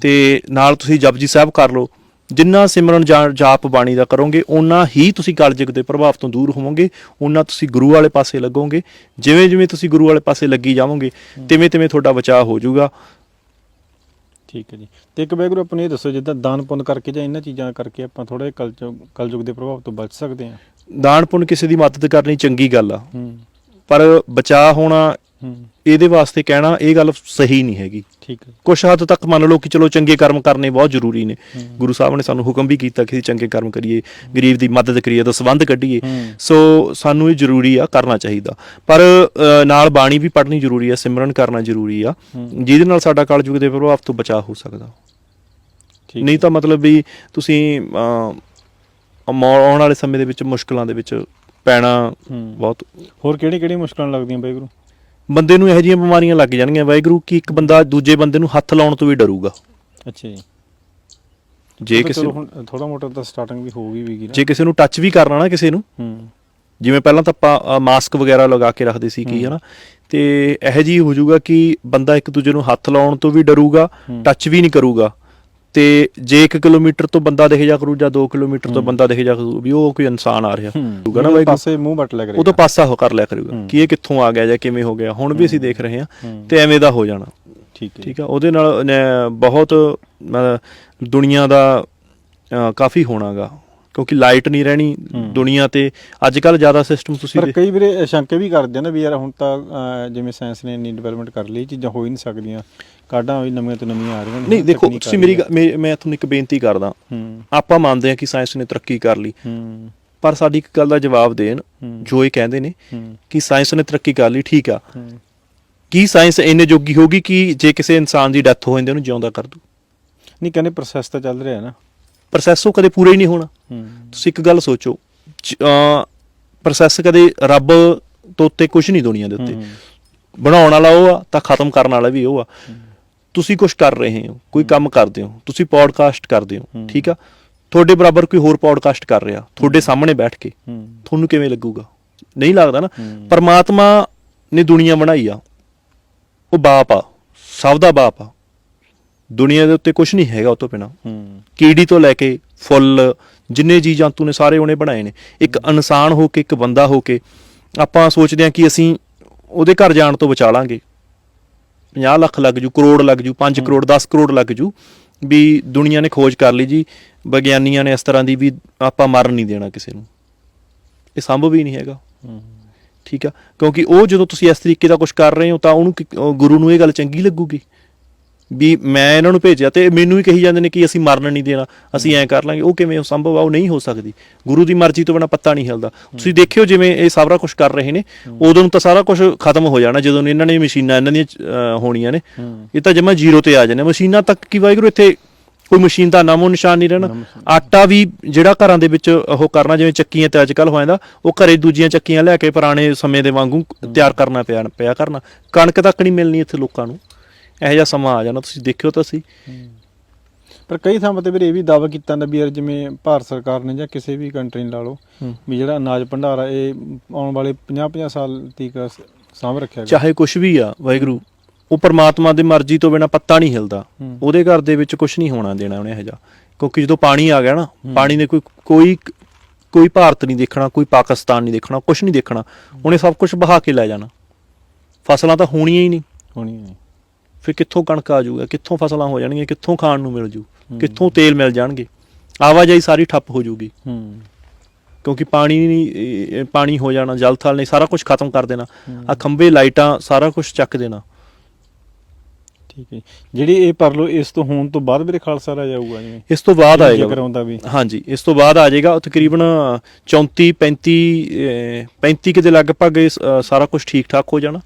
ਤੇ ਨਾਲ ਤੁਸੀਂ ਜਪਜੀ ਸਾਹਿਬ ਕਰ ਲਓ। ਜਿੰਨਾ ਸਿਮਰਨ ਜਾਂ- ਜਾਪ ਬਾਣੀ ਦਾ ਕਰੋਗੇ ਓਨਾ ਹੀ ਤੁਸੀਂ ਕਲਯੁਗ ਦੇ ਪ੍ਰਭਾਵ ਤੋਂ ਦੂਰ ਹੋਵੋਗੇ ਓਨਾ ਤੁਸੀਂ ਗੁਰੂ ਵਾਲੇ ਪਾਸੇ ਲੱਗੋਗੇ। ਜਿਵੇਂ ਜਿਵੇਂ ਤੁਸੀਂ ਗੁਰੂ ਵਾਲੇ ਪਾਸੇ ਲੱਗੀ ਜਾਵੋਗੇ ਤਿਵੇਂ ਤਿਵੇਂ ਤੁਹਾਡਾ ਬਚਾਅ ਹੋ ਜਾਊਗਾ। ਠੀਕ ਹੈ ਜੀ। ਤੇ ਇੱਕ ਬੈਗਰੂ ਆਪਾਂ ਨੂੰ ਇਹ ਦੱਸੋ ਜਿੱਦਾਂ ਦਾਨ ਪੁੰਨ ਕਰਕੇ ਜਾਂ ਇਹਨਾਂ ਚੀਜ਼ਾਂ ਕਰਕੇ ਆਪਾਂ ਥੋੜੇ ਕਲਯੁਗ ਦੇ ਪ੍ਰਭਾਵ ਤੋਂ ਬਚ ਸਕਦੇ ਹਾਂ। ਦਾਨ ਪੁੰਨ ਕਿਸੇ ਦੀ ਮਦਦ ਕਰਨੀ ਚੰਗੀ ਗੱਲ ਆ। ਪਰ ਬਚਾ ਹੋਣਾ ਇਹਦੇ ਵਾਸਤੇ ਕਹਿਣਾ ਇਹ ਗੱਲ ਸਹੀ ਨਹੀਂ ਹੈਗੀ। ਠੀਕ ਹੈ। ਕੁਛ ਹੱਦ ਤੱਕ ਮੰਨ ਲਓ ਕਿ ਚਲੋ ਚੰਗੇ ਕਰਮ ਕਰਨੇ ਬਹੁਤ ਜ਼ਰੂਰੀ ਨੇ। ਗੁਰੂ ਸਾਹਿਬ ਨੇ ਸਾਨੂੰ ਹੁਕਮ ਵੀ ਕੀਤਾ ਕਿ ਅਸੀਂ ਚੰਗੇ ਕਰਮ ਕਰੀਏ ਗਰੀਬ ਦੀ ਮਦਦ ਕਰੀਏ ਤਾਂ ਸੰਬੰਧ ਕੱਢੀਏ। ਸੋ ਸਾਨੂੰ ਇਹ ਜ਼ਰੂਰੀ ਆ ਕਰਨਾ ਚਾਹੀਦਾ। ਪਰ ਨਾਲ ਬਾਣੀ ਵੀ ਪੜ੍ਹਨੀ ਜ਼ਰੂਰੀ ਆ ਸਿਮਰਨ ਕਰਨਾ ਜ਼ਰੂਰੀ ਆ। ਜਿਹਦੇ ਨਾਲ ਸਾਡਾ ਕਲਯੁਗ ਦੇ ਪ੍ਰਭਾਵ ਤੋਂ ਬਚਾਅ ਹੋ ਸਕਦਾ। ਠੀਕ ਨਹੀਂ ਤਾਂ ਮਤਲਬ ਵੀ ਤੁਸੀਂ ਆਉਣ ਵਾਲੇ ਸਮੇਂ ਦੇ ਵਿੱਚ ਮੁਸ਼ਕਲਾਂ ਦੇ ਵਿੱਚ ਪੈਣਾ। ਬਹੁਤ ਹੋਰ ਕਿਹੜੀ ਕਿਹੜੀ ਮੁਸ਼ਕਲਾਂ ਲੱਗਦੀਆਂ ਬੈਗਰੂ ਬੰਦੇ ਨੂੰ ਇਹੋ ਜਿਹੀਆਂ ਬਿਮਾਰੀਆਂ ਲੱਗ ਜਾਣਗੀਆਂ। ਵਾਹਿਗੁਰੂ ਕਿ ਇੱਕ ਬੰਦਾ ਦੂਜੇ ਬੰਦੇ ਨੂੰ ਹੱਥ ਲਾਉਣ ਤੋਂ ਵੀ ਡਰੂਗਾ। ਅੱਛਾ ਜੀ। ਜੇ ਕਿਸੇ ਹੁਣ ਥੋੜਾ ਮੋਟਾ ਤਾਂ ਸਟਾਰਟਿੰਗ ਵੀ ਹੋ ਗਈ ਵੀਗੀ ਨਾ। ਜੇ ਕਿਸੇ ਨੂੰ ਟੱਚ ਵੀ ਕਰਨਾ ਨਾ ਕਿਸੇ ਨੂੰ ਹੂੰ। ਜਿਵੇਂ ਪਹਿਲਾਂ ਤਾਂ ਆਪਾਂ ਮਾਸਕ ਵਗੈਰਾ ਲਗਾ ਕੇ ਰੱਖਦੇ ਸੀ ਕੀ ਹਨਾ। ਤੇ ਇਹੋ ਜੀ ਹੋ ਜਾਊਗਾ ਕਿ ਬੰਦਾ ਇੱਕ ਦੂਜੇ ਨੂੰ ਹੱਥ ਲਾਉਣ ਤੋਂ ਵੀ ਡਰੂਗਾ ਟੱਚ ਵੀ ਨਹੀਂ ਕਰੂਗਾ। ਤੇ ਜੇ 1 ਕਿਲੋਮੀਟਰ ਤੋਂ ਬੰਦਾ ਦਿਖ ਜਾ ਕਰੂ ਜਾਂ 2 ਕਿਲੋਮੀਟਰ ਤੋਂ ਬੰਦਾ ਦਿਖ ਜਾ ਕਰੂ ਵੀ ਉਹ ਕੋਈ ਇਨਸਾਨ ਆ ਰਿਹਾ। ਹੋਊਗਾ ਨਾ ਬਾਈ ਪਾਸੇ ਮੂੰਹ ਵੱਟ ਲੱਗ ਰਿਹਾ ਉਹ ਤੋਂ ਪਾਸਾ ਹੋ ਕਰ ਲਿਆ ਕਰੂਗਾ ਕਿ ਇਹ ਕਿੱਥੋਂ ਆ ਗਿਆ ਜਾਂ ਕਿਵੇਂ ਹੋ ਗਿਆ। ਹੁਣ ਵੀ ਅਸੀਂ ਦੇਖ ਰਹੇ ਹਾਂ ਤੇ ਐਵੇਂ ਦਾ ਹੋ ਜਾਣਾ। ਠੀਕ ਹੈ। ਠੀਕ ਆ? ਉਹਦੇ ਨਾਲ ਬਹੁਤ ਦੁਨੀਆ ਦਾ ਕਾਫੀ ਹੋਣਾਗਾ। ਕਿਉਂਕਿ ਲਾਈਟ ਨਹੀਂ ਰਹਿਣੀ ਦੁਨੀਆ ਤੇ। ਅੱਜ ਕੱਲ ਜ਼ਿਆਦਾ ਸਿਸਟਮ ਤੁਸੀਂ ਪਰ ਕਈ ਵੀਰੇ ਸ਼ੰਕੇ ਵੀ ਕਰਦੇ ਨਾ ਵੀ ਯਾਰ ਹੁਣ ਤਾਂ ਜਿਵੇਂ ਸਾਇੰਸ ਨੇ ਇੰਨੀ ਡਿਵੈਲਪਮੈਂਟ ਕਰ ਲਈ ਚੀਜ਼ਾਂ ਹੋ ਹੀ ਨਹੀਂ ਸਕਦੀਆਂ। ਕਾਢਾਂ ਵੀ ਨਵੀਆਂ ਤੋਂ ਨਵੀਆਂ ਆ ਰਹੀਆਂ ਨੇ ਨਹੀਂ ਦੇਖੋ ਤੁਸੀਂ ਮੇਰੀ ਮੇ- ਤੁਹਾਨੂੰ ਇੱਕ ਬੇਨਤੀ ਕਰਦਾ। ਹੂੰ। ਆਪਾਂ ਮੰਨਦੇ ਹਾਂ ਕਿ ਸਾਇੰਸ ਨੇ ਤਰੱਕੀ ਕਰ ਲਈ। ਹੂੰ। ਪਰ ਸਾਡੀ ਇੱਕ ਗੱਲ ਦਾ ਜਵਾਬ ਦੇਣ ਹੂੰ। ਜੋ ਇਹ ਕਹਿੰਦੇ ਨੇ ਹੂੰ। ਕਿ ਸਾਇੰਸ ਨੇ ਤਰੱਕੀ ਕਰ ਲਈ ਠੀਕ ਆ। ਹੂੰ। ਕੀ ਸਾਇੰਸ ਇੰਨੇ ਜੋਗੀ ਹੋਗੀ ਕਿ ਜੇ ਕਿਸੇ ਇਨਸਾਨ ਦੀ ਡੈਥ ਹੋ ਜਾਂਦੀ ਉਹਨੂੰ ਜਿਉਂਦਾ ਕਰ ਦੂ? ਨਹੀਂ ਕਹਿੰਦੇ ਪ੍ਰੋਸੈਸ ਤਾਂ ਚੱਲ ਰਿਹਾ ਨਾ। ਪ੍ਰੋਸੈਸ ਉਹ ਕਦੇ ਪੂਰਾ ਹੀ ਨਹੀਂ ਹੋਣਾ। ਹੂੰ ਤੁਸੀਂ ਇੱਕ ਗੱਲ ਸੋਚੋ ਪ੍ਰੋਸੈਸ ਕਦੇ ਰੱਬ ਤੋਂ ਉੱਤੇ ਕੁਝ ਨਹੀਂ ਦੁਨੀਆ ਦੇ ਉੱਤੇ। ਬਣਾਉਣ ਵਾਲਾ ਉਹ ਆ ਤਾਂ ਖਤਮ ਕਰਨ ਵਾਲਾ ਵੀ ਉਹ ਆ। ਤੁਸੀਂ ਕੁਝ ਕਰ ਰਹੇ ਹੋ ਕੋਈ ਕੰਮ ਕਰਦੇ ਹੋ ਤੁਸੀਂ ਪੋਡਕਾਸਟ ਕਰਦੇ ਹੋ ਠੀਕ ਆ? ਤੁਹਾਡੇ ਬਰਾਬਰ ਕੋਈ ਹੋਰ ਪੋਡਕਾਸਟ ਕਰ ਰਿਹਾ ਤੁਹਾਡੇ ਸਾਹਮਣੇ ਬੈਠ ਕੇ। ਤੁਹਾਨੂੰ ਕਿਵੇਂ ਲੱਗੂਗਾ? ਨਹੀਂ ਲੱਗਦਾ ਨਾ। ਪਰਮਾਤਮਾ ਨੇ ਦੁਨੀਆ ਬਣਾਈ ਆ ਉਹ ਬਾਪ ਆ ਸਭ ਦਾ ਬਾਪ ਆ। ਦੁਨੀਆ ਦੇ ਉੱਤੇ ਕੁਝ ਨਹੀਂ ਹੈਗਾ ਉਹ ਤੋਂ ਬਿਨਾ। ਕੀੜੀ ਤੋਂ ਲੈ ਕੇ ਫੁੱਲ ਜਿੰਨੇ ਜੀ ਜੰਤੂ ਨੇ ਸਾਰੇ ਉਹਨੇ ਬਣਾਏ ਨੇ। ਇੱਕ ਇਨਸਾਨ ਹੋ ਕੇ ਇੱਕ ਬੰਦਾ ਹੋ ਕੇ ਆਪਾਂ ਸੋਚਦੇ ਹਾਂ ਕਿ ਅਸੀਂ ਉਹਦੇ ਘਰ ਜਾਣ ਤੋਂ ਬਚਾ ਲਾਂਗੇ। 50 ਲੱਖ ਲੱਗ ਜੂ ਕਰੋੜ ਲੱਗ ਜੂ 5 ਕਰੋੜ 10 ਕਰੋੜ ਲੱਗ ਜੂ ਵੀ ਦੁਨੀਆ ਨੇ ਖੋਜ ਕਰ ਲਈ ਜੀ ਵਿਗਿਆਨੀਆਂ ਨੇ ਇਸ ਤਰ੍ਹਾਂ ਦੀ ਵੀ ਆਪਾਂ ਮਰਨ ਨਹੀਂ ਦੇਣਾ ਕਿਸੇ ਨੂੰ। ਇਹ ਸੰਭਵ ਹੀ ਨਹੀਂ ਹੈਗਾ। ਠੀਕ ਆ? ਕਿਉਂਕਿ ਉਹ ਜਦੋਂ ਤੁਸੀਂ ਇਸ ਤਰੀਕੇ ਦਾ ਕੁਝ ਕਰ ਰਹੇ ਹੋ ਤਾਂ ਉਹਨੂੰ ਗੁਰੂ ਨੂੰ ਇਹ ਗੱਲ ਚੰਗੀ ਲੱਗੂਗੀ। ਵੀ ਮੈਂ ਇਹਨਾਂ ਨੂੰ ਭੇਜਿਆ ਤੇ ਮੈਨੂੰ ਹੀ ਕਹੀ ਜਾਂਦੇ ਨੇ ਕਿ ਅਸੀਂ ਮਰਨ ਨਹੀਂ ਦੇਣਾ ਅਸੀਂ ਐਂ ਕਰ ਲਾਂਗੇ। ਉਹ ਕਿਵੇਂ ਸੰਭਵ ਆ ਉਹ ਨਹੀਂ ਹੋ ਸਕਦੀ। ਗੁਰੂ ਦੀ ਮਰਜ਼ੀ ਤੋਂ ਬਿਨਾ ਪੱਤਾ ਨਹੀਂ ਹਿਲਦਾ। ਤੁਸੀਂ ਦੇਖਿਓ ਜਿਵੇਂ ਇਹ ਸਾਰਾ ਕੁਝ ਕਰ ਰਹੇ ਨੇ ਉਦੋਂ ਨੂੰ ਤਾਂ ਸਾਰਾ ਕੁਝ ਖਤਮ ਹੋ ਜਾਣਾ ਜਦੋਂ ਇਹਨਾਂ ਨੇ ਮਸ਼ੀਨਾਂ ਇਹਨਾਂ ਦੀਆਂ ਹੋਣੀਆਂ ਨੇ। ਇਹ ਤਾਂ ਜਮਾ ਜ਼ੀਰੋ ਤੇ ਆ ਜਾਣੇ ਮਸ਼ੀਨਾਂ ਤੱਕ ਕੀ ਵਾਹਿਗੁਰੂ ਇੱਥੇ ਕੋਈ ਮਸ਼ੀਨ ਦਾ ਨਾਮੋ ਨਿਸ਼ਾਨ ਨਹੀਂ ਰਹਿਣਾ। ਆਟਾ ਵੀ ਜਿਹੜਾ ਘਰਾਂ ਦੇ ਵਿੱਚ ਉਹ ਕਰਨਾ ਜਿਵੇਂ ਚੱਕੀਆਂ ਤੇ ਅੱਜ ਕੱਲ ਹੋ ਜਾਂਦਾ ਉਹ ਘਰੇ ਦੂਜੀਆਂ ਚੱਕੀਆਂ ਲੈ ਕੇ ਪੁਰਾਣੇ ਸਮੇਂ ਦੇ ਵਾਂਗੂ ਤਿਆਰ ਕਰਨਾ ਪਿਆ ਪਿਆ ਕਰਨਾ। ਕਣਕ ਤੱਕ ਨਹੀਂ ਮਿਲਣੀ ਇੱਥੇ ਲੋਕਾਂ ਨੂੰ। ਇਹੋ ਜਿਹਾ ਸਮਾਂ ਆ ਜਾਣਾ ਤੁਸੀਂ ਦੇਖਿਓ ਤਾਂ ਸਹੀ। ਪਰ ਕਈ ਥਾਵਾਂ ਤੇ ਵੀਰੇ ਇਹ ਵੀ ਦਾਅਵਾ ਕੀਤਾ ਨਾ ਵੀ ਯਾਰ ਜਿਵੇਂ ਭਾਰਤ ਸਰਕਾਰ ਨੇ ਜਾਂ ਕਿਸੇ ਵੀ ਕੰਟਰੀ ਨੇ ਲਾ ਲਓ ਹੂੰ। ਵੀ ਜਿਹੜਾ ਅਨਾਜ ਭੰਡਾਰ ਇਹ ਆਉਣ ਵਾਲੇ 50-50 ਸਾਲ ਤੀਕ ਸਾਂਭ ਰੱਖਿਆ ਗਿਆ। ਚਾਹੇ ਕੁਝ ਵੀ ਆ ਵਾਹਿਗੁਰੂ ਉਹ ਪਰਮਾਤਮਾ ਦੀ ਮਰਜ਼ੀ ਤੋਂ ਬਿਨਾ ਪੱਤਾ ਨਹੀਂ ਹਿਲਦਾ। ਹੂੰ। ਉਹਦੇ ਘਰ ਦੇ ਵਿੱਚ ਕੁਝ ਨਹੀਂ ਹੋਣਾ ਦੇਣਾ ਉਹਨੇ ਇਹੋ ਜਿਹਾ। ਕਿਉਂਕਿ ਜਦੋਂ ਪਾਣੀ ਆ ਗਿਆ ਨਾ ਪਾਣੀ ਨੇ ਕੋਈ ਕੋਈ ਕੋਈ ਭਾਰਤ ਨਹੀਂ ਦੇਖਣਾ ਕੋਈ ਪਾਕਿਸਤਾਨ ਨਹੀਂ ਦੇਖਣਾ ਕੁਝ ਨਹੀਂ ਦੇਖਣਾ। ਉਹਨੇ ਸਭ ਕੁਝ ਬਹਾ ਕੇ ਲੈ ਜਾਣਾ। ਫਸਲਾਂ ਤਾਂ ਹੋਣੀਆਂ ਹੀ ਨਹੀਂ। ਹੋਣੀ ਨਹੀਂ ਫਿਰ ਕਿੱਥੋਂ ਕਣਕ ਆ ਜਾਊਗਾ ਕਿੱਥੋਂ ਫਸਲਾਂ ਹੋ ਜਾਣਗੀਆਂ ਕਿੱਥੋਂ ਖਾਣ ਨੂੰ ਮਿਲ ਜੂ ਕਿੱਥੋਂ ਤੇਲ ਮਿਲ ਜਾਣਗੇ। ਆਵਾਜਾਈ ਸਾਰੀ ਠੱਪ ਹੋ ਜੂਗੀ। ਹੂੰ। ਕਿਉਂਕਿ ਪਾਣੀ ਨਹੀਂ ਪਾਣੀ ਹੋ ਜਾਣਾ ਜਲ ਥਲ ਨੇ ਸਾਰਾ ਕੁਝ ਖਤਮ ਕਰ ਦੇਣਾ। ਆ ਖੰਭੇ ਲਾਈਟਾਂ ਸਾਰਾ ਕੁਝ ਚੱਕ ਦੇਣਾ। ਠੀਕ ਹੈ ਜਿਹੜੀ ਇਹ ਪਰ ਲੋ ਇਸ ਤੋਂ ਹੋਣ ਤੋਂ ਬਾਅਦ ਵੀਰੇ ਖਾਲਸਾ ਰਾਜ ਆਊਗਾ ਜਿਵੇਂ। ਇਸ ਤੋਂ ਬਾਅਦ ਆਏਗਾ ਜ਼ਿਕਰ ਆਉਂਦਾ ਵੀ। ਹਾਂਜੀ ਇਸ ਤੋਂ ਬਾਅਦ ਆ ਜਾਏਗਾ ਤਕਰੀਬਨ 34 35 ਅਹ, 35 ਕੇ ਦੇ ਲਗਭਗ ਸਾਰਾ ਕੁਝ ਠੀਕ ਠਾਕ ਹੋ ਜਾਣਾ।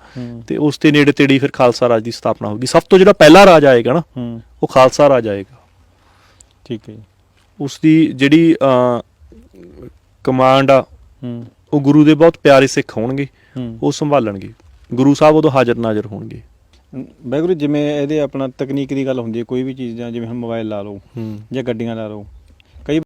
ਤੇ ਉਸ ਦੇ ਨੇੜੇ ਤੇੜੀ ਫਿਰ ਖਾਲਸਾ ਰਾਜ ਦੀ ਸਥਾਪਨਾ ਹੋਗੀ ਸਭ ਤੋਂ ਜਿਹੜਾ ਪਹਿਲਾ ਰਾਜ ਆਏਗਾ ਨਾ ਉਹ ਖਾਲਸਾ ਰਾਜ ਆਏਗਾ। ਠੀਕ ਹੈ ਉਸ ਦੀ ਜਿਹੜੀ ਕਮਾਂਡ ਆ ਉਹ ਗੁਰੂ ਦੇ ਬਹੁਤ ਪਿਆਰੇ ਸਿੱਖ ਹੋਣਗੇ। ਉਹ ਸੰਭਾਲਣਗੇ। ਗੁਰੂ ਸਾਹਿਬ ਉਦੋਂ ਹਾਜ਼ਰ ਨਾਜ਼ਰ ਹੋਣਗੇ। ਬੈਗਰੂ ਜਿਵੇਂ ਇਹਦੇ ਆਪਣਾ ਤਕਨੀਕ ਦੀ ਗੱਲ ਹੁੰਦੀ ਹੈ ਕੋਈ ਵੀ ਚੀਜ਼ ਜਾਂ ਜਿਵੇਂ ਹੁਣ ਮੋਬਾਈਲ ਲਾ ਲਓ ਜਾਂ ਗੱਡੀਆਂ ਲਾ ਲਓ